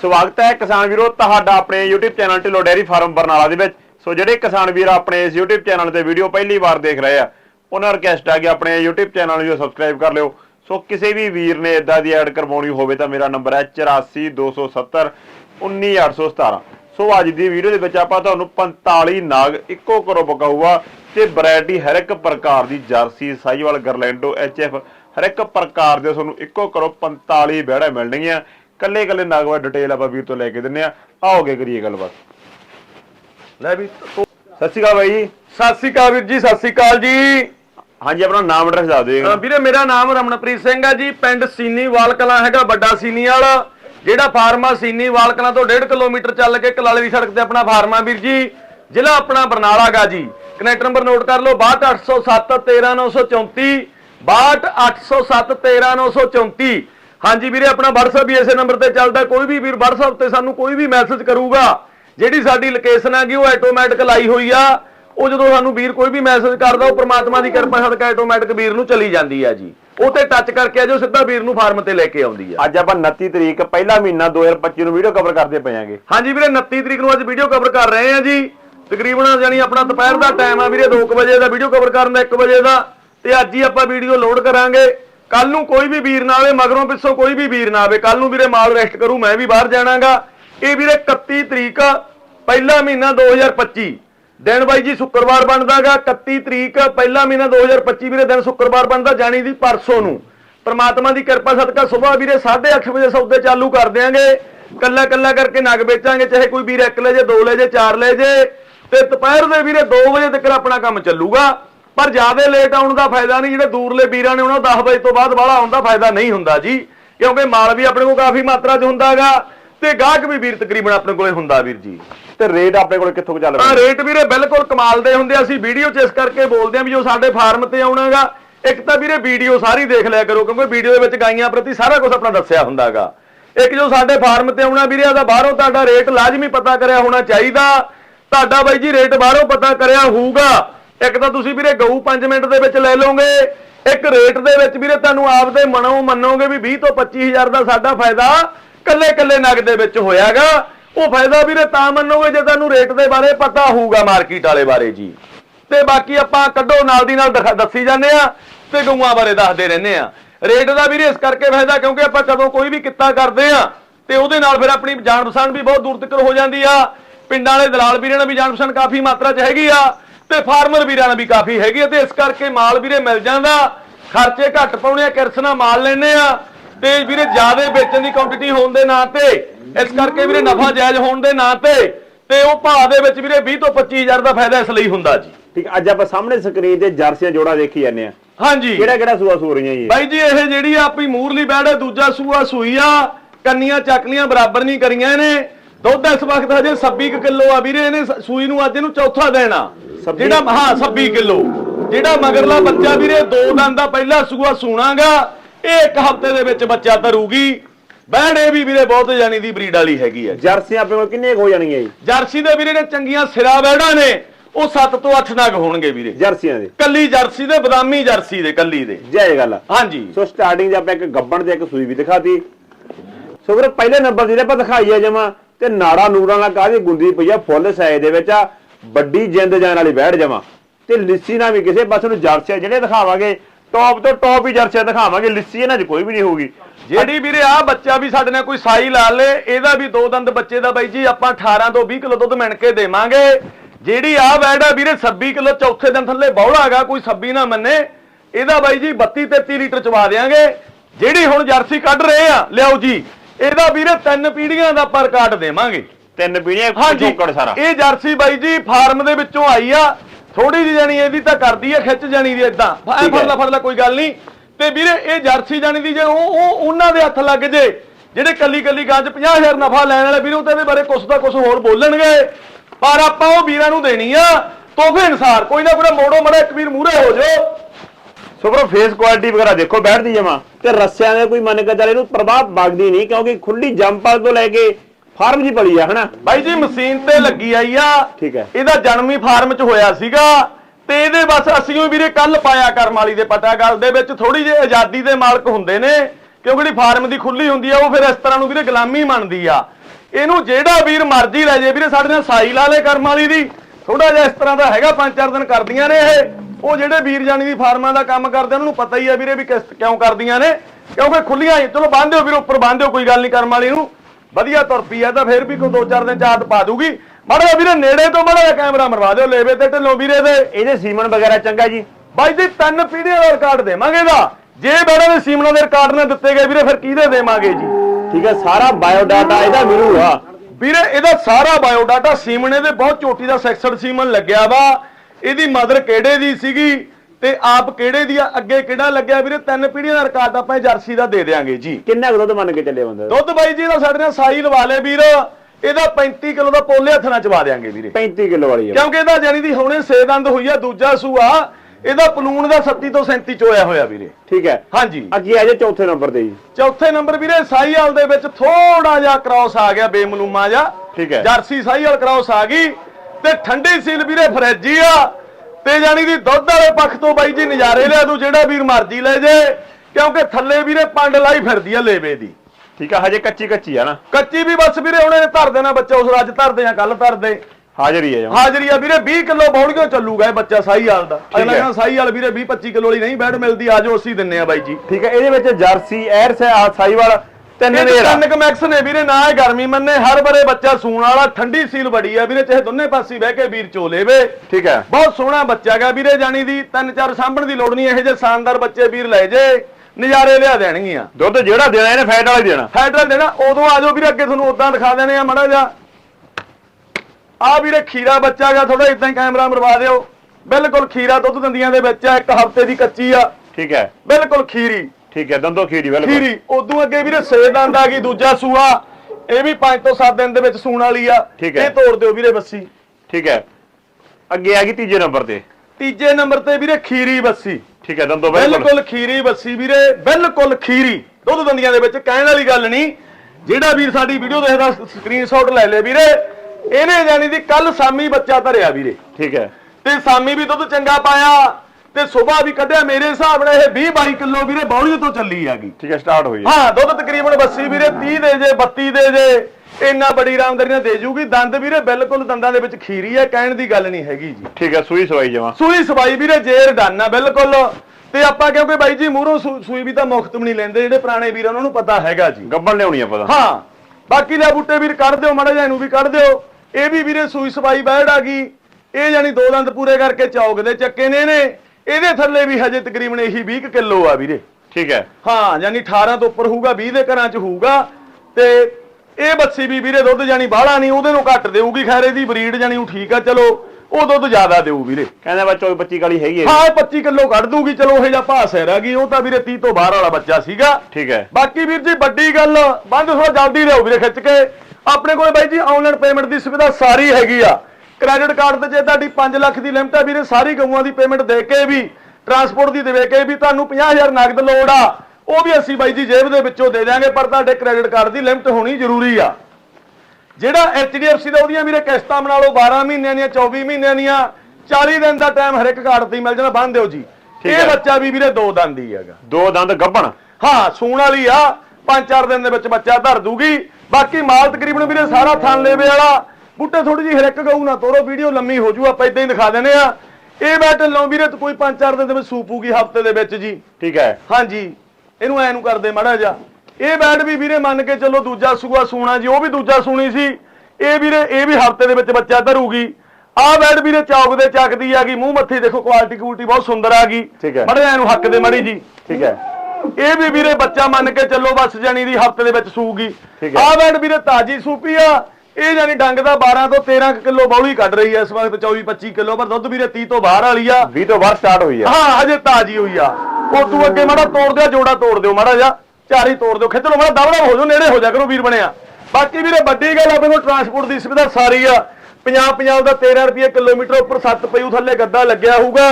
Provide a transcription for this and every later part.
ਸਵਾਗਤ ਹੈ ਕਿਸਾਨ ਵੀਰੋ, ਤੁਹਾਡਾ ਆਪਣੇ YouTube channel Dhillon dairy farm Barnala ਦੇ ਵਿੱਚ। ਸੋ ਜਿਹੜੇ ਕਿਸਾਨ ਵੀਰ ਆਪਣੇ ਇਸ YouTube ਚੈਨਲ ਤੇ ਵੀਡੀਓ ਪਹਿਲੀ ਵਾਰ ਦੇਖ ਰਹੇ ਆ, ਉਹਨਾਂ ਰਿਕਵੈਸਟ ਆ ਕਿ ਆਪਣੇ YouTube ਚੈਨਲ ਨੂੰ ਸਬਸਕ੍ਰਾਈਬ ਕਰ ਲਿਓ। ਸੋ ਕਿਸੇ ਵੀ ਵੀਰ ਨੇ ਇਦਾਂ ਦੀ ਐਡ ਕਰਵਾਉਣੀ ਹੋਵੇ ਤਾਂ ਮੇਰਾ ਨੰਬਰ ਹੈ 84270 19817 ਸੋ ਅੱਜ ਦੀ ਵੀਡੀਓ ਦੇ ਵਿੱਚ ਆਪਾਂ ਤੁਹਾਨੂੰ 45 ਨਾਗ ਇੱਕੋ ਕਰੋ ਬਕਾਊਆ ਤੇ ਵੈਰਾਈਟੀ ਹਰ ਇੱਕ ਪ੍ਰਕਾਰ ਦੀ ਜਰਸੀ, ਸਾਈਵਾਲ, ਗਰਲੈਂਡੋ ਐਚਐਫ ਹਰ ਇੱਕ ਪ੍ਰਕਾਰ ਦੇ ਤੁਹਾਨੂੰ ਇੱਕੋ ਕਰੋ 45 ਬਹਿੜਾ ਮਿਲਣਗੀਆਂ। ਕੱਲੇ ਕੱਲੇ ਨਾਗਵਾ ਡਿਟੇਲ ਆਪਾਂ ਵੀਰ ਤੋਂ ਲੈ ਕੇ ਦਿੰਨੇ ਆ। ਆਓਗੇ ਕਰੀਏ ਗੱਲਬਾਤ। ਲੈ ਵੀ ਤੋ- ਸਤਿ ਸ਼੍ਰੀ ਅਕਾਲ ਬਾਈ ਜੀ। ਸਤਿ ਸ੍ਰੀ ਅਕਾਲ ਵੀਰ ਜੀ ਸਤਿ ਸ੍ਰੀ ਅਕਾਲ ਜੀ। ਹਾਂਜੀ ਆਪਣਾ ਨਾਮ ਐਡਰੈਸ ਦੱਸ ਦਿਓ ਅ, ਵੀਰੇ। ਮੇਰਾ ਨਾਮ ਰਮਨਪ੍ਰੀਤ ਸਿੰਘ ਹੈ ਜੀ। ਪਿੰਡ ਸੀਨੀਵਾਲ ਕਲਾਂ ਹੈਗਾ ਵੱਡਾ ਸੀਨੀਵਾਲ। ਜਿਹੜਾ ਫਾਰਮ ਆ ਸੀਨੀਵਾਲ ਕਲਾਂ ਤੋਂ 1.5 ਕਿਲੋਮੀਟਰ ਚੱਲ ਕੇ ਕਲਾਲੇ ਸੜਕ ਤੇ ਆਪਣਾ ਫਾਰਮ ਆ ਵੀਰ ਜੀ। ਜ਼ਿਲ੍ਹਾ ਆਪਣਾ ਬਰਨਾਲਾ ਗਾ ਜੀ। ਕਨੈਕਟ ਨੰਬਰ ਨੋਟ ਕਰ ਲਓ 62807 13934 62807 13934 ਹਾਂਜੀ ਵੀਰੇ ਆਪਣਾ WhatsApp ਵੀ ਇਸੇ ਨੰਬਰ ਤੇ ਚੱਲਦਾ। ਕੋਈ ਵੀ ਵੀਰ WhatsApp ਤੇ ਸਾਨੂੰ ਕੋਈ ਵੀ ਮੈਸੇਜ ਕਰੂਗਾ ਜਿਹੜੀ ਸਾਡੀ ਲੋਕੇਸ਼ਨ ਹੈਗੀ ਉਹ ਆਟੋਮੈਟਿਕ ਲਾਈ ਹੋਈ ਆ। ਉਹ ਜਦੋਂ ਸਾਨੂੰ ਵੀਰ ਕੋਈ ਵੀ ਮੈਸੇਜ ਕਰਦਾ ਉਹ ਪ੍ਰਮਾਤਮਾ ਦੀ ਕਿਰਪਾ ਸਦਕਾ ਆਟੋਮੈਟਿਕ ਵੀਰ ਨੂੰ ਚਲੀ ਜਾਂਦੀ ਆ ਜੀ। ਉਹ ਤੇ ਟੱਚ ਕਰਕੇ ਆ ਜੋ ਸਿੱਧਾ ਵੀਰ ਨੂੰ ਫਾਰਮ ਤੇ ਲੈ ਕੇ ਆਉਂਦੀ ਆ। ਅੱਜ ਆਪਾਂ 29 ਤਰੀਕ ਪਹਿਲਾ ਮਹੀਨਾ 2025 ਨੂੰ ਵੀਡੀਓ ਕਵਰ ਕਰਦੇ ਪਏਾਂਗੇ ਹਾਂਜੀ ਵੀਰੇ 29 ਤਰੀਕ ਨੂੰ ਅੱਜ ਵੀਡੀਓ ਕਵਰ ਕਰ ਰਹੇ ਆ ਜੀ। ਤਕਰੀਬਨ ਜਾਨੀ ਆਪਣਾ ਦੁਪਹਿਰ ਦਾ ਟਾਈਮ ਆ ਵੀਰੇ 2 ਵਜੇ ਦਾ ਵੀਡੀਓ ਕਵਰ ਕਰਨ ਦਾ 1 ਵਜੇ ਦਾ। ਤੇ ਅੱਜ ਹੀ ਆਪਾਂ ਵੀਡੀਓ ਲੋਡ ਕਰਾਂਗੇ। ਕੱਲ ਨੂੰ ਕੋਈ ਵੀ ਵੀਰ ਨਾ ਆਵੇ, ਮਗਰੋਂ ਪਿੱਛੋਂ ਕੋਈ ਵੀ ਵੀਰ ਨਾ ਆਵੇ। ਕੱਲ ਨੂੰ ਵੀਰੇ ਮਾਲ ਰੈਸਟ ਕਰੂ, ਮੈਂ ਵੀ ਬਾਹਰ ਜਾਣਾਗਾ। ਇਹ ਵੀਰੇ 31 ਤਰੀਕ, ਪਹਿਲਾ ਮਹੀਨਾ 2025 ਦਿਨ ਬਾਈ ਜੀ ਸ਼ੁੱਕਰਵਾਰ ਬਣਦਾਗਾ 31 ਤਰੀਕ, ਪਹਿਲਾ ਮਹੀਨਾ 2025 ਵੀਰੇ, ਦਿਨ ਸ਼ੁੱਕਰਵਾਰ ਬਣਦਾ, ਜਾਣੀ ਦੀ ਪਰਸੋਂ ਨੂੰ। ਪਰਮਾਤਮਾ ਦੀ ਕਿਰਪਾ ਸਦਕਾ ਸਵੇਰ ਵੀਰੇ 8:30 ਵਜੇ ਸੌਦੇ ਚਾਲੂ ਕਰ ਦਿਆਂਗੇ। ਕੱਲਾ ਕੱਲਾ ਕਰਕੇ ਨਗ ਵੇਚਾਂਗੇ, ਚਾਹੇ ਕੋਈ ਵੀਰ ਇੱਕ ਲੈ ਜੇ, ਦੋ ਲੈ ਜੇ, ਚਾਰ ਲੈ ਜੇ। ਤੇ ਦੁਪਹਿਰ ਦੇ ਵੀਰੇ 2 ਵਜੇ ਤੱਕ ਆਪਣਾ ਕੰਮ ਚੱਲੂਗਾ। ਪਰ ਜ਼ਿਆਦਾ ਲੇਟ ਆਉਣ ਦਾ ਫਾਇਦਾ ਨਹੀਂ ਜਿਹੜੇ ਦੂਰਲੇ ਵੀਰਾਂ ਨੇ ਉਹਨਾਂ 10 ਵਜੇ ਤੋਂ ਬਾਅਦ ਬਾਹਲਾ ਆਉਣ ਦਾ ਫਾਇਦਾ ਨਹੀਂ ਹੁੰਦਾ ਜੀ। ਕਿਉਂਕਿ ਮਾਲ ਵੀ ਆਪਣੇ ਕੋਲ ਕਾਫੀ ਮਾਤਰਾ 'ਚ ਹੁੰਦਾਗਾ ਤੇ ਗਾਹਕ ਵੀ ਵੀਰ ਤਕਰੀਬਨ ਆਪਣੇ ਕੋਲੇ ਹੁੰਦਾ ਵੀਰ ਜੀ। ਤੇ ਰੇਟ ਆਪਣੇ ਕੋਲ ਕਿੱਥੋਂ ਚੱਲ ਰਿਹਾ ਰੇਟ ਵੀਰੇ ਬਿਲਕੁਲ ਕਮਾਲ ਦੇ ਹੁੰਦੇ। ਅਸੀਂ ਵੀਡੀਓ 'ਚ ਇਸ ਕਰਕੇ ਬੋਲਦੇ ਆ ਵੀ ਜੋ ਸਾਡੇ ਫਾਰਮ ਤੇ ਆਉਣਾਗਾ ਇੱਕ ਤਾਂ ਵੀਰੇ ਵੀਡੀਓ ਸਾਰੀ ਦੇਖ ਲਿਆ ਕਰੋ ਕਿਉਂਕਿ ਵੀਡੀਓ ਦੇ ਵਿੱਚ ਗਾਈਆਂ ਪ੍ਰਤੀ ਸਾਰਾ ਕੁਝ ਆਪਣਾ ਦੱਸਿਆ ਹੁੰਦਾਗਾ ਇੱਕ ਜੋ ਸਾਡੇ ਫਾਰਮ ਤੇ ਆਉਣਾ ਵੀਰੇ ਦਾ ਬਾਹਰੋਂ ਤੁਹਾਡਾ ਰੇਟ ਲਾਜ਼ਮੀ ਪਤਾ ਕਰਿਆ ਹੋਣਾ ਚਾਹੀਦਾ। ਤੁਹਾਡਾ ਬਾਈ ਜੀ ਰੇਟ ਬਾਹਰੋਂ ਪਤਾ ਕਰਿਆ ਹੋਊਗਾ। ਇੱਕ ਤਾਂ ਤੁਸੀਂ ਵੀਰੇ ਗਊ 5 ਮਿੰਟ ਦੇ ਵਿੱਚ ਲੈ ਲਓਗੇ, ਇੱਕ ਰੇਟ ਦੇ ਵਿੱਚ ਵੀਰੇ ਤੁਹਾਨੂੰ ਆਪਦੇ ਮਨੋਂ ਮੰਨੋਗੇ ਵੀ 20 ਤੋਂ 25000 ਦਾ ਸਾਡਾ ਫਾਇਦਾ ਕੱਲੇ ਕੱਲੇ ਨਗ ਦੇ ਵਿੱਚ ਹੋਇਆਗਾ। ਉਹ ਫਾਇਦਾ ਵੀਰੇ ਤਾਂ ਮੰਨੋਗੇ ਜੇ ਤੁਹਾਨੂੰ ਰੇਟ ਦੇ ਬਾਰੇ ਪਤਾ ਹੋਊਗਾ ਮਾਰਕੀਟ ਵਾਲੇ ਬਾਰੇ ਜੀ। ਤੇ ਬਾਕੀ ਆਪਾਂ ਕੱਢੋ, ਨਾਲ ਦੀ ਨਾਲ ਦਿਖਾ- ਦੱਸੀ ਜਾਂਦੇ ਆ ਤੇ ਗਊਆਂ ਬਾਰੇ ਦੱਸਦੇ ਰਹਿੰਦੇ ਆ ਰੇਟ ਦਾ ਵੀਰੇ ਇਸ ਕਰਕੇ ਫਾਇਦਾ ਕਿਉਂਕਿ ਆਪਾਂ ਜਦੋਂ ਕੋਈ ਵੀ ਕਿੱਤਾ ਕਰਦੇ ਆ ਤੇ ਉਹਦੇ ਨਾਲ ਫਿਰ ਆਪਣੀ ਜਾਣ ਪਛਾਣ ਵੀ ਬਹੁਤ ਦੂਰ ਤੱਕ ਹੋ ਜਾਂਦੀ ਆ। ਪਿੰਡਾਂ ਵਾਲੇ ਦਲਾਲ ਵੀਰਾਂ ਨਾਲ ਵੀ ਜਾਣ ਪਛਾਣ ਕਾਫੀ ਮਾਤਰਾ 'ਚ ਹੈਗੀ ਆ। ਤੇ ਫਾਰਮਰ ਵੀਰਾਂ ਨਾਲ ਵੀ ਕਾਫੀ ਹੈਗੀ ਤੇ ਇਸ ਕਰਕੇ ਮਾਲ ਵੀਰੇ ਮਿਲ ਜਾਂਦਾ। ਖਰਚੇ ਘੱਟ ਪਾਉਣੇ ਆ ਕਿਰਸਨਾ ਮਾਲ ਲੈਣੇ ਆ ਤੇ ਵੀਰੇ ਜਿਆਦੇ ਵੇਚਣ ਦੀ ਕੁਆਂਟੀਟੀ ਹੋਣ ਦੇ ਨਾਂ ਤੇ ਇਸ ਕਰਕੇ ਵੀਰੇ ਨਫਾ ਜਾਇਜ਼ ਹੋਣ ਦੇ ਨਾਂ ਤੇ ਤੇ ਉਹ ਭਾਅ ਦੇ ਵਿੱਚ ਵੀਰੇ 20 ਤੋਂ 25000 ਦਾ ਫਾਇਦਾ ਇਸ ਲਈ ਹੁੰਦਾ ਜੀ। ਠੀਕ ਅੱਜ ਆਪਾਂ ਸਾਹਮਣੇ ਸਕਰੀਨ ਤੇ ਜਰਸੀਆਂ ਜੋੜਾ ਦੇਖੀ ਜਾਂਦੇ ਆ। ਹਾਂਜੀ। ਕਿਹੜਾ ਕਿਹੜਾ ਸੂਆ ਸੂ ਰਹੀਆਂ ਜੀ? ਬਾਈ ਜੀ ਇਹ ਜਿਹੜੀ ਆ ਆਪਣੀ ਮੂਰਲੀ ਬੈੜ ਦੂਜਾ ਸੂਆ ਸੂਈ ਆ ਕੰਨੀਆਂ ਚੱਕਲੀਆਂ ਬਰਾਬਰ ਨਹੀਂ ਕਰੀਆਂ ਇਹਨੇ। ਦੁੱਧ ਇਸ ਵਕਤ ਹਜੇ 26 ਕਿਲੋ ਆ ਵੀਰੇ ਇਹਨੇ ਸੂਈ ਨੂੰ ਅੱਜ ਇਹਨੂੰ ਚੌਥਾ ਦੇਣਾ? ਜਿਹੜਾ ਹਾਂ 26 ਕਿਲੋ। ਜਿਹੜਾ ਮਗਰਲਾ ਬੱਚਾ ਵੀਰੇ ਦੋ ਦੰਦ ਦਾ ਪਹਿਲਾ ਸੂਆ ਸੂਣਾਗਾ ਇਹ ਇੱਕ ਹਫ਼ਤੇ ਦੇ ਵਿੱਚ ਬੱਚਾ ਧਰੂਗੀ ਇਹ ਵੀ ਵੀਰੇ ਬਹੁਤ ਜਾਨੀ ਦੀ ਬਰੀਡ ਵਾਲੀ ਹੈਗੀ ਆ ਜਰਸੀਆਂ ਆਪਣੇ ਕੋਲ ਕਿੰਨੇ ਹੋ ਜਾਣਗੀਆਂ ਜੀ? ਜਰਸੀ ਦੇ ਵੀਰੇ ਨੇ ਚੰਗੀਆਂ ਸਿਰਾ ਬੈੜਾਂ ਨੇ ਉਹ 7 ਤੋਂ 8 ਨਗ ਹੋਣਗੇ ਵੀਰੇ। ਜਰਸੀਆਂ ਦੇ? ਕੱਲੀ ਜਰਸੀ ਦੇ ਬਦਾਮੀ ਜਰਸੀ ਦੇ ਕੱਲੀ ਦੇ। ਜੈ ਗੱਲ। ਹਾਂਜੀ। ਸੋ ਸਟਾਰਟਿੰਗ 'ਚ ਆਪਾਂ ਇੱਕ ਗੱਬਣ ਤੇ ਇੱਕ ਸੂਈ ਵੀ ਦਿਖਾਤੀ ਸੋ ਵੀਰੇ ਪਹਿਲੇ ਨੰਬਰ ਜਿਹੜੇ ਆਪਾਂ ਦਿਖਾਈ ਆ ਜਮਾ। ਤੇ ਨਾੜਾ ਨੂੜਾਂ ਨਾਲ ਕਾਹਦੀ ਗੁੰਦੀ ਪਈ ਆ? ਫੁੱਲ ਸਾਈਜ਼ ਦੇ ਵਿੱਚ ਆ। ਵੱਡੀ ਜਿੰਦ ਜਾਨ ਵਾਲੀ ਬੈਠ ਜਾਵਾਂ। ਤੇ ਲਿੱਸੀ ਨਾਲ ਵੀ ਕਿਸੇ ਬਸ ਨੂੰ ਜਰਸੀਆਂ ਜਿਹੜੇ ਦਿਖਾਵਾਂਗੇ ਟੌਪ ਤੋਂ ਟੌਪ ਹੀ ਜਰਸੀਆਂ ਦਿਖਾਵਾਂਗੇ। ਲਿੱਸੀ ਇਹਨਾਂ 'ਚ ਕੋਈ ਵੀ ਨਹੀਂ ਹੋਊਗੀ। ਜਿਹੜੀ ਵੀਰੇ ਆ ਬੱਚਾ ਵੀ ਸਾਡੇ ਨਾਲ ਕੋਈ ਸਾਈ ਲਾ ਲੇ, ਇਹਦਾ ਵੀ ਦੋ ਦੰਦ ਬੱਚੇ ਦਾ ਬਾਈ ਜੀ, ਆਪਾਂ 18 ਤੋਂ 20 ਕਿਲੋ ਦੁੱਧ ਮਿਣ ਕੇ ਦੇਵਾਂਗੇ। ਜਿਹੜੀ ਆ ਵੈੜ ਆ ਵੀਰੇ 26 ਕਿਲੋ ਚੌਥੇ ਦਿਨ ਥੱਲੇ ਬੌੜਾ ਹੈਗਾ, ਕੋਈ 26 ਨਾ ਮੰਨੇ। ਇਹਦਾ ਬਾਈ ਜੀ 32 33 ਲੀਟਰ ਚਵਾ ਦੇਾਂਗੇ ਜਿਹੜੀ ਹੁਣ ਜਰਸੀ ਕੱਢ ਰਹੇ ਆ, ਲਿਆਓ ਜੀ। ਇਹਦਾ ਵੀਰੇ ਤਿੰਨ ਪੀੜੀਆਂ ਦਾ ਪਰ ਕਾਟ ਦੇਵਾਂਗੇ। ਤਿੰਨ ਪੀੜੀਆਂ ਚੌਕੜ ਸਾਰਾ। ਇਹ ਜਰਸੀ ਬਾਈ ਜੀ ਫਾਰਮ ਦੇ ਵਿੱਚੋਂ ਆਈ ਆ। ਥੋੜੀ ਜਿਹੀ ਜਾਨੀ ਇਹਦੀ ਤਾਂ ਕਰਦੀ ਆ ਖਿੱਚ ਜਾਣੀ ਦੀ ਇਦਾਂ ਐ। ਫੜਲਾ ਫੜਲਾ ਕੋਈ ਗੱਲ ਨਹੀਂ। ਤੇ ਵੀਰੇ ਇਹ ਜਰਸੀ ਜਾਨੀ ਦੀ ਜੇ ਉਹ ਉਹ ਉਹਨਾਂ ਦੇ ਹੱਥ ਲੱਗ ਜੇ ਜਿਹੜੇ ਕੱਲੀ ਕੱਲੀ ਗਾਂ ਚ 50000 ਨਫਾ ਲੈਣ ਵਾਲੇ ਵੀਰੇ ਤੇ ਇਹਦੇ ਬਾਰੇ ਕੁਛ ਦਾ ਕੁਛ ਹੋਰ ਬੋਲਣਗੇ। ਪਰ ਆਪਾਂ ਉਹ ਵੀਰਾਂ ਨੂੰ ਦੇਣੀ ਆ ਤੋਹਫੇ ਅਨਸਾਰ। ਕੋਈ ਨਾ ਕੋਈ ਮੋੜੋ ਮੜਾ ਇੱਕ ਵੀਰ ਮੂਹਰੇ ਹੋ ਜਾਓ। ਸੋ ਬਰੋ ਫੇਸ ਕੁਆਲਿਟੀ ਵਗੈਰਾ ਦੇਖੋ ਬੈਠਦੀ ਜਮਾ। ਤੇ ਰੱਸਿਆਂ ਦੇ ਕੋਈ ਮੰਨ ਕੇ ਚੱਲ ਇਹਨੂੰ ਪ੍ਰਭਾਵ ਵਗਦੀ ਨਹੀਂ ਕਿਉਂਕਿ ਖੁੱਲੀ ਜੰਪਲ ਤੋਂ ਲੈ ਕੇ ਫਾਰਮ ਜੀ ਪਲੀ ਆ ਹਨਾ? ਬਾਈ ਜੀ ਮਸ਼ੀਨ ਤੇ ਲੱਗੀ ਆਈ ਆ। ਠੀਕ ਹੈ। ਇਹਦਾ ਜਨਮ ਹੀ ਫਾਰਮ 'ਚ ਹੋਇਆ ਸੀਗਾ। ਤੇ ਇਹਦੇ ਬਸ ਅਸੀਂ ਉਹ ਵੀਰੇ ਕੱਲ ਪਾਇਆ ਕਰਮ ਵਾਲੀ ਦੇ ਪਤਾ ਗੱਲ ਦੇ ਵਿੱਚ ਥੋੜੀ ਜਿਹੀ ਆਜ਼ਾਦੀ ਦੇ ਮਾਲਕ ਹੁੰਦੇ ਨੇ ਕਿਉਂਕਿ ਜਿਹੜੀ ਫਾਰਮ ਦੀ ਖੁੱਲੀ ਹੁੰਦੀ ਆ ਉਹ ਫਿਰ ਇਸ ਤਰ੍ਹਾਂ ਨੂੰ ਵੀਰੇ ਗੁਲਾਮੀ ਮੰਨਦੀ ਆ। ਇਹਨੂੰ ਜਿਹੜਾ ਵੀਰ ਮਰਜ਼ੀ ਲੈ ਜੇ ਵੀਰੇ ਸਾਡੇ ਨਾਲ ਸਾਈ ਲਾ ਲੇ ਕਰਮ ਵਾਲੀ ਦੀ। ਥੋੜਾ ਜਿਹਾ ਇਸ ਤਰ੍ਹਾਂ ਦਾ ਹੈਗਾ ਪੰਜ ਚਾਰ ਦਿਨ ਕਰਦੀਆਂ ਨੇ ਇਹ। ਉਹ ਜਿਹੜੇ ਵੀਰ ਜਾਨੀ ਦੀ ਫਾਰਮਾਂ ਦਾ ਕੰਮ ਕਰਦੇ ਉਹਨਾਂ ਨੂੰ ਪਤਾ ਹੀ ਆ ਵੀਰੇ ਵੀ ਕਿਸ ਕਿਉਂ ਕਰਦੀਆਂ ਨੇ। ਕਿਉਂਕਿ ਖੁੱਲੀਆਂ ਹੀ ਚਲੋ ਬੰਨ੍ਹ ਵੀਰੇ ਉੱਪਰ ਬੰਨ੍ਹ ਕੋਈ ਗੱਲ ਨਹੀਂ ਕਰਮ ਵਾਲੀ ਨੂੰ। ਵਧੀਆ ਤੁਰ ਪਈ ਆ ਤਾਂ ਫਿਰ ਵੀ ਕੋਈ ਦੋ ਚਾਰ ਦਿਨ ਚ ਆਦਤ ਪਾ ਦੂਗੀ। ਮਾੜਾ ਵੀਰੇ ਨੇੜੇ ਤੋਂ ਮਾੜਾ ਕੈਮਰਾ ਮਰਵਾ ਦਿਓ ਲੇਵੇ ਤੇ ਢਿੱਲੋਂ ਵੀਰੇ ਦੇ। ਇਹਦੇ ਸੀਮਨ ਵਗੈਰਾ ਚੰਗਾ ਜੀ। ਬਾਈ ਜੀ ਤਿੰਨ ਪੀੜ੍ਹੀਆਂ ਦਾ ਰਿਕਾਰਡ ਦੇਵਾਂਗੇ ਦਾ ਜੇ ਬੈੜਾ ਦੇ ਸੀਮਨਾਂ ਦੇ ਰਿਕਾਰਡ ਨਾ ਦਿੱਤੇ ਗਏ ਵੀਰੇ ਫਿਰ ਕਿਹਦੇ ਦੇਵਾਂਗੇ ਜੀ? ਠੀਕ ਹੈ ਸਾਰਾ ਬਾਇਓ ਡਾਟਾ ਇਹਦਾ ਮਿਲੂਗਾ ਵੀਰੇ ਇਹਦਾ ਸਾਰਾ ਬਾਇਓਡਾਟਾ ਸੀਮਨੇ ਦੇ ਬਹੁਤ ਚੋਟੀ ਦਾ ਸੈਕਸਡ ਸੀਮਨ ਲੱਗਿਆ ਵਾ। ਇਹਦੀ ਮਦਰ ਕਿਹੜੇ ਦੀ ਸੀਗੀ ਤੇ ਆਪ ਕਿਹੜੇ ਦੀ ਆ? ਅੱਗੇ ਕਿਹੜਾ ਲੱਗਿਆ ਵੀਰੇ? ਤਿੰਨ ਪੀੜ੍ਹੀਆਂ ਦਾ ਰਿਕਾਰਡ ਆਪਾਂ ਇਹ ਜਰਸੀ ਦਾ ਦੇ ਦੇਾਂਗੇ ਜੀ। ਕਿੰਨਾ ਕੁ ਦੁੱਧ ਮੰਨ ਕੇ ਚੱਲੇ ਬੰਦੇ? ਦੁੱਧ ਬਾਈ ਜੀ ਦਾ ਸਾਡੇ ਨਾਲ ਸਾਈ ਲਵਾ ਲੇ ਵੀਰ। ਇਹਦਾ 35 ਕਿਲੋ ਦਾ ਪੋਲੇ ਹੱਥ ਨਾਲ ਚਵਾ ਦੇਾਂਗੇ ਵੀਰੇ। 35 ਕਿਲੋ ਵਾਲੀ ਆ। ਕਿਉਂਕਿ ਇਹਦਾ ਜਾਨੀ ਦੀ ਹੁਣੇ ਸੇਦੰਦ ਹੋਈ ਆ ਦੂਜਾ ਸੂਆ ਇਹਦਾ ਪਲੂਣ ਦਾ 37 ਤੋਂ 37 ਚ ਹੋਇਆ ਹੋਇਆ ਵੀਰੇ। ਠੀਕ ਹੈ। ਹਾਂਜੀ। ਅੱਗੇ ਆ ਜਾ ਚੌਥੇ ਨੰਬਰ ਤੇ ਜੀ। ਚੌਥੇ ਨੰਬਰ ਵੀਰੇ ਸਾਈਵਾਲ ਦੇ ਵਿੱਚ ਥੋੜਾ ਜਿਹਾ ਕ੍ਰਾਸ ਆ ਗਿਆ ਬੇਮਲੂਮਾ ਜਿਹਾ। ਠੀਕ ਹੈ। ਜਰਸੀ ਸਾਈਵਾਲ ਕ੍ਰਾਸ ਆ ਗਈ। ਤੇ ਠੰਡੀ ਸੀਲ ਵੀਰੇ ਫਰੈਜੀ ਆ। ਤੇ ਜਾਨੀ ਦੀ ਦੁੱਧ ਵਾਲੇ ਪੱਖ ਤੋਂ ਬਾਈ ਜੀ ਨਜ਼ਾਰੇ ਲਿਆ ਤੂੰ ਜਿਹੜਾ ਵੀਰ ਮਰਜ਼ੀ ਲੈ ਜੇ ਕਿਉਂਕਿ ਥੱਲੇ ਵੀਰੇ ਪੰਡ ਲਾਈ ਫਿਰਦੀ ਆ ਲੇਵੇ ਦੀ। ਠੀਕ ਹੈ ਹਜੇ ਕੱਚੀ ਕੱਚੀ ਆ ਨਾ। ਕੱਚੀ ਵੀ ਬਸ ਵੀਰੇ ਉਹਨੇ ਧਰ ਦੇਣਾ ਬੱਚਾ ਉਸ ਅੱਜ ਧਰਦੇ ਆ ਕੱਲ ਧਰਦੇ ਹਾਜ਼ਰੀ ਹੈ ਜਮਾ ਹਾਜ਼ਰੀ ਆ ਵੀਰੇ 20 ਕਿਲੋ ਬੌੜੀਆਂ ਚੱਲੂਗਾ ਇਹ ਬੱਚਾ ਸਾਈਵਾਲ ਦਾ। ਅਗਲਾ ਕਹਿੰਦਾ ਸਾਈਵਾਲ ਵੀਰੇ 20 25 ਕਿਲੋ ਵਾਲੀ ਨਹੀਂ ਬੈਡ ਮਿਲਦੀ ਆਜੋ ਅਸੀਂ ਦਿੰਨੇ ਆ ਬਾਈ ਜੀ। ਠੀਕ ਹੈ ਇਹਦੇ ਵਿੱਚ ਜਰਸੀ ਐਰ ਸਾਈਵਾਲ ਤਿੰਨ ਨੇਰਾ ਤਿੰਨ ਕਮੈਕਸ ਨੇ ਵੀਰੇ ਨਾ ਇਹ ਗਰਮੀ ਮੰਨੇ ਹਰ ਬਰੇ ਬੱਚਾ ਸੂਣ ਵਾਲਾ ਠੰਡੀ ਸੀਲ ਬੜੀ ਆ ਵੀਰੇ ਚਾਹੇ ਦੋਨੇ ਪਾਸੇ ਬਹਿ ਕੇ ਵੀਰ ਚੋਲੇ ਵੇ। ਠੀਕ ਹੈ। ਬਹੁਤ ਸੋਹਣਾ ਬੱਚਾ ਗਾ ਵੀਰੇ ਜਾਨੀ ਦੀ ਤਿੰਨ ਚਾਰ ਸਾਂਭਣ ਦੀ ਲੋੜ ਨਹੀਂ ਇਹੋ ਜਿਹੇ ਸ਼ਾਨਦਾਰ ਬੱਚੇ ਵੀਰ ਲੈ ਜੇ ਨਜ਼ਾਰੇ ਲਿਆ ਦੇਣਗੀਆਂ। ਦੁੱਧ ਜਿਹੜਾ ਦੇਣਾ ਇਹਨੇ ਫੈਟ ਵਾਲਾ ਹੀ ਦੇਣਾ। ਫੈਡਰਲ ਦੇਣਾ ਉਦੋਂ ਆਜੋ ਵੀਰੇ ਅੱਗੇ ਤੁਹਾਨੂੰ ਉਦਾਂ ਦਿਖਾ ਦੇਣੇ ਆ ਮੜਾ ਜਾ ਆ ਵੀਰੇ ਖੀਰਾ ਬੱਚਾ ਗਾ ਥੋੜਾ ਇਦਾਂ ਹੀ ਕੈਮਰਾ ਮਰਵਾ ਦਿਓ। ਬਿਲਕੁਲ ਖੀਰਾ ਦੁੱਧ ਦੰਦੀਆਂ ਦੇ ਵਿੱਚ ਆ ਇੱਕ ਹਫ਼ਤੇ ਦੀ ਕੱਚੀ ਆ। ਠੀਕ ਹੈ। ਬਿਲਕੁਲ ਖੀਰੀ। ਠੀਕ ਹੈ ਦੰਦੋ ਖੀਰੀ ਬਿਲਕੁਲ। ਖੀਰੀ ਉਦੋਂ ਅੱਗੇ ਵੀਰੇ ਸੇ ਦੰਦ ਆ ਗਈ ਦੂਜਾ ਸੂਆ ਇਹ ਵੀ 5 ਤੋਂ 7 ਦਿਨ ਦੇ ਵਿੱਚ ਸੂਣ ਵਾਲੀ ਆ। ਠੀਕ ਹੈ। ਇਹ ਤੋੜ ਦਿਓ ਵੀਰੇ ਬੱਸੀ। ਠੀਕ ਹੈ। ਅੱਗੇ ਆ ਗਈ ਤੀਜੇ ਨੰਬਰ ਤੇ। ਤੀਜੇ ਨੰਬਰ ਤੇ ਵੀਰੇ ਖੀਰੀ ਬੱਸੀ। ਠੀਕ ਹੈ ਦੰਦੋ ਬਿਲਕੁਲ। ਬਿਲਕੁਲ ਖੀਰੀ ਬੱਸੀ ਵੀਰੇ ਬਿਲਕੁਲ ਖੀਰੀ। ਦੁੱਧ ਦੰਦੀਆਂ ਦੇ ਵਿੱਚ ਕਹਿਣ ਵਾਲੀ ਗੱਲ ਨਹੀਂ। ਜਿਹੜਾ ਵੀਰ ਸਾਡੀ ਵੀਡੀਓ ਦੇਖਦਾ ਸਕਰੀਨਸ਼ਾਟ ਲੈ ਲੇ ਵੀਰੇ। ਇਹਨੇ ਜਾਨੀ ਦੀ ਕੱਲ ਸਾਮੀ ਬੱਚਾ ਧਰਿਆ ਵੀਰੇ। ਠੀਕ ਹੈ। ਤੇ ਸਾਮੀ ਵੀ ਦੁੱਧ ਚੰਗਾ ਪਾਇਆ। ਤੇ ਸਵੇਰ ਵੀ ਕੱਢਿਆ ਮੇਰੇ ਹਿਸਾਬ ਨਾਲ ਇਹ 20 22 ਕਿਲੋ ਵੀਰੇ ਬੌਲੀ ਤੋਂ ਚੱਲੀ ਆਗੀ ਠੀਕ ਹੈ ਸਟਾਰਟ ਹੋਈ ਹੈ। ਹਾਂ ਦੁੱਧ ਤਕਰੀਬਨ 82 ਵੀਰੇ 30 ਦੇ ਜੇ 32 ਦੇ ਜੇ। ਇੰਨਾ ਬੜੀ ਆਰਾਮਦਾਰੀ ਨਾਲ ਦੇ ਜੂਗੀ। ਦੰਦ ਵੀਰੇ ਬਿਲਕੁਲ ਦੰਦਾਂ ਦੇ ਵਿੱਚ ਖੀਰੀ ਹੈ ਕਹਿਣ ਦੀ ਗੱਲ ਨਹੀਂ ਹੈਗੀ ਜੀ। ਠੀਕ ਹੈ ਸੂਈ ਸਵਾਈ ਜਮਾ। ਸੂਈ ਸਵਾਈ ਵੀਰੇ ਜੇਰ ਡਨ ਬਿਲਕੁਲ। ਤੇ ਆਪਾਂ ਕਿਉਂਕਿ ਬਾਈ ਜੀ ਮੂਹਰੋਂ ਸੂਈ ਵੀ ਤਾਂ ਮੁਫਤ ਵੀ ਨਹੀਂ ਲੈਂਦੇ ਜਿਹੜੇ ਪੁਰਾਣੇ ਵੀਰ ਉਹਨਾਂ ਨੂੰ ਪਤਾ ਹੈਗਾ ਜੀ। ਗੱਬਣ ਲਿਆਉਣੀ ਆ ਪਤਾ ਹਾਂ ਬਾਕੀ ਦੇ ਬੂਟੇ ਵੀਰ ਕੱਢ ਦਿਓ ਮਾੜਾ ਜਿਹਾ ਇਹਨੂੰ ਵੀ ਕੱਢ ਦਿਓ। ਇਹ ਵੀ ਵੀਰੇ ਸੂਈ ਸਵਾਈ ਬੈੜ ਆ ਗਈ। ਇਹ ਜਾਨੀ ਦੋ ਦੰਦ ਪੂਰੇ ਕਰਕੇ ਚੌਕ ਦੇ ਚੱਕੇ ਨੇ ਨੇ ਇਹਦੇ ਥੱਲੇ ਵੀ ਹਜੇ ਤਕਰੀਬਨ ਇਹੀ 20 ਕਿਲੋ ਆ ਵੀਰੇ। ਠੀਕ ਹੈ। ਹਾਂ ਯਾਨੀ 18 ਤੋਂ ਉੱਪਰ ਹੋਊਗਾ 20 ਦੇ ਘਰਾਂ 'ਚ ਹੋਊਗਾ। ਤੇ ਇਹ ਬੱਸੀ ਵੀ ਵੀਰੇ ਦੁੱਧ ਜਾਨੀ ਬਾਹਲਾ ਨਹੀਂ ਉਹਦੇ ਨੂੰ ਘੱਟ ਦੇਊਗੀ ਖੈਰ ਇਹਦੀ ਬਰੀਡ ਜਾਨੀ ਉਹ ਠੀਕ ਆ ਚਲੋ ਉਹ ਦੁੱਧ ਜ਼ਿਆਦਾ ਦੇਊ ਵੀਰੇ। ਕਹਿੰਦਾ ਬਾ 24 25 ਕਾਲੀ ਹੈਗੀ ਹੈ ਹਾਂ ਇਹ 25 ਕਿਲੋ ਕੱਢ ਦੂਗੀ ਚਲੋ ਇਹ ਜਿਹਾ ਭਾਸ ਹੈ ਰਹਿ ਗਈ ਉਹ ਤਾਂ ਵੀਰੇ 30 ਤੋਂ ਬਾਹਰ ਵਾਲਾ ਬੱਚਾ ਸੀਗਾ। ਠੀਕ ਹੈ। ਬਾਕੀ ਵੀਰ ਜੀ ਵੱਡੀ ਗੱਲ ਬੰਦ ਥੋੜਾ ਜਲਦੀ ਲਿਆਓ ਵੀਰੇ ਖਿੱਚ ਕੇ। ਆਪਣੇ ਕੋਲ ਬਾਈ ਜੀ ਆਨਲਾਈਨ ਪੇਮੈਂਟ ਦੀ ਸੁਵਿਧਾ ਸਾਰੀ ਹੈਗੀ ਆ। ਕ੍ਰੈਡਿਟ ਕਾਰਡ ਤੇ ਜੇ ਤੁਹਾਡੀ 5 ਲੱਖ ਦੀ ਲਿਮਟ ਆ ਵੀਰੇ ਸਾਰੀ ਗਊਆਂ ਦੀ ਪੇਮੈਂਟ ਦੇ ਕੇ ਵੀ ਟਰਾਂਸਪੋਰਟ ਦੀ ਦੇਵੇ ਕੇ ਵੀ ਤੁਹਾਨੂੰ 50000 ਨਗਦ ਲੋੜ ਆ। ਉਹ ਵੀ ਅਸੀਂ ਬਾਈ ਜੀ ਜੇਬ ਦੇ ਵਿੱਚੋਂ ਦੇ ਦਿਆਂਗੇ ਪਰ ਤੁਹਾਡੇ ਕ੍ਰੈਡਿਟ ਕਾਰਡ ਦੀ ਲਿਮਟ ਹੋਣੀ ਜ਼ਰੂਰੀ ਆ। ਜਿਹੜਾ HDFC ਦਾ ਉਹਦੀਆਂ ਵੀਰੇ ਕਿਸ਼ਤਾਂ ਬਣਾ ਲਓ 12 ਮਹੀਨਿਆਂ ਦੀਆਂ 24 ਮਹੀਨਿਆਂ ਦੀਆਂ 40 ਦਿਨ ਦਾ ਟਾਈਮ ਹਰ ਇੱਕ ਕਾਰਡ ਤੇ ਹੀ ਮਿਲ ਜਾਣਾ ਬੰਨ ਦਿਓ ਜੀ। ਇਹ ਹੈ। ਬੱਚਾ ਵੀ ਵੀਰੇ ਦੋ ਦੰਦ ਹੀ ਹੈਗਾ। ਦੋ ਦੰਦ ਗੱਬਣ ਹਾਂ ਸੂਣ ਵਾਲੀ ਆ ਪੰਜ ਚਾਰ ਦਿਨ ਦੇ ਵਿੱਚ ਬੱਚਾ ਧਰ ਦੂਗੀ। ਬਾਕੀ ਮਾਲ ਤਕਰੀਬਨ ਵੀਰੇ ਸਾਰਾ ਥਣ ਲੇਵੇ ਵਾਲਾ ਬੂਟੇ ਥੋੜੀ ਜਿਹੀ ਹਰੇਕ ਗਊ ਨਾ ਤੋਰੋ ਵੀਡੀਓ ਲੰਮੀ ਹੋ ਜੂ ਆਪਾਂ ਇਦਾਂ ਹੀ ਦਿਖਾ ਦਿੰਦੇ ਆ ਇਹ ਬੈਟ ਲਓ ਵੀਰੇ ਤੇ ਕੋਈ ਪੰਜ ਚਾਰ ਦਿਨ ਦੇ ਵਿੱਚ ਸੂਪੂਗੀ ਹਫ਼ਤੇ ਦੇ ਵਿੱਚ ਜੀ। ਠੀਕ ਹੈ। ਹਾਂਜੀ ਇਹਨੂੰ ਐ ਨੂੰ ਕਰਦੇ ਮਾੜਾ ਜਾ ਇਹ ਬੈਟ ਵੀ ਵੀਰੇ ਮੰਨ ਕੇ ਚੱਲੋ ਦੂਜਾ ਸੂਆ ਸੂਣਾ ਜੀ ਉਹ ਵੀ ਦੂਜਾ ਸੂਣੀ ਸੀ। ਇਹ ਵੀਰੇ ਇਹ ਵੀ ਹਫ਼ਤੇ ਦੇ ਵਿੱਚ ਬੱਚਾ ਧਰੂਗੀ। ਆਹ ਬੈਟ ਵੀਰੇ ਚੌਕ ਦੇ ਚੱਕਦੀ ਆ ਗਈ ਮੂੰਹ ਮੱਥੇ ਦੇਖੋ ਕੁਆਲਿਟੀ ਕੁਆਲਿਟੀ ਬਹੁਤ ਸੁੰਦਰ ਆ ਗਈ। ਠੀਕ ਹੈ। ਮਾੜਾ ਜਿਹਾ ਇਹਨੂੰ ਹੱਕ ਦੇ ਮਾੜੀ ਜੀ। ਠੀਕ ਹੈ। ਇਹ ਵੀ ਵੀਰੇ ਬੱਚਾ ਮੰਨ ਕੇ ਚੱਲੋ ਬਸ ਜਾਨੀ ਦੀ ਹਫ਼ਤੇ ਦੇ ਵਿੱਚ ਸੂਗੀ। ਆਹ ਬੈਡ ਵੀਰੇ ਤਾਜੀ ਸੂਪੀ ਆ। ਇਹ ਜਾਨੀ ਡੰਗ ਦਾ 12 ਤੋਂ 13 ਕੁ ਕਿਲੋ ਬੌਲੀ ਕੱਢ ਰਹੀ ਹੈ ਇਸ ਵਕਤ 24 25 ਕਿਲੋ ਪਰ ਦੁੱਧ ਵੀਰੇ 30 ਤੋਂ ਬਾਹਰ ਵਾਲੀ ਆ। 20 ਤੋਂ ਬਾਅਦ ਸਟਾਰਟ ਹੋਈ ਹੈ ਹਾਂ ਹਜੇ ਤਾਜੀ ਹੋਈ ਆ। ਉਹ ਤੂੰ ਅੱਗੇ ਮਾੜਾ ਤੋੜ ਦਿਓ ਜੋੜਾ ਤੋੜ ਦਿਓ ਮਾੜਾ ਜਾ ਚਾਰੀ ਤੋੜ ਦਿਓ। ਖਿੱਚ ਲਓ ਮਾੜਾ ਦਵੜਾ ਹੋ ਜਾਓ ਨੇੜੇ ਹੋ ਜਾ ਕਰੋ ਵੀਰ ਬਣਿਆ। ਬਾਕੀ ਵੀਰੇ ਵੱਡੀ ਗੱਲ ਆਪਣੇ ਕੋਲ ਟਰਾਂਸਪੋਰਟ ਦੀ ਸੁਵਿਧਾ ਸਾਰੀ ਆ। ਪੰਜਾਬ ਪੰਜਾਬ ਦਾ 13 ਰੁਪਏ ਕਿਲੋਮੀਟਰ ਉੱਪਰ 7 ਪਈੂ ਥੱਲੇ ਗੱਦਾ ਲੱਗਿਆ ਹੋਊਗਾ।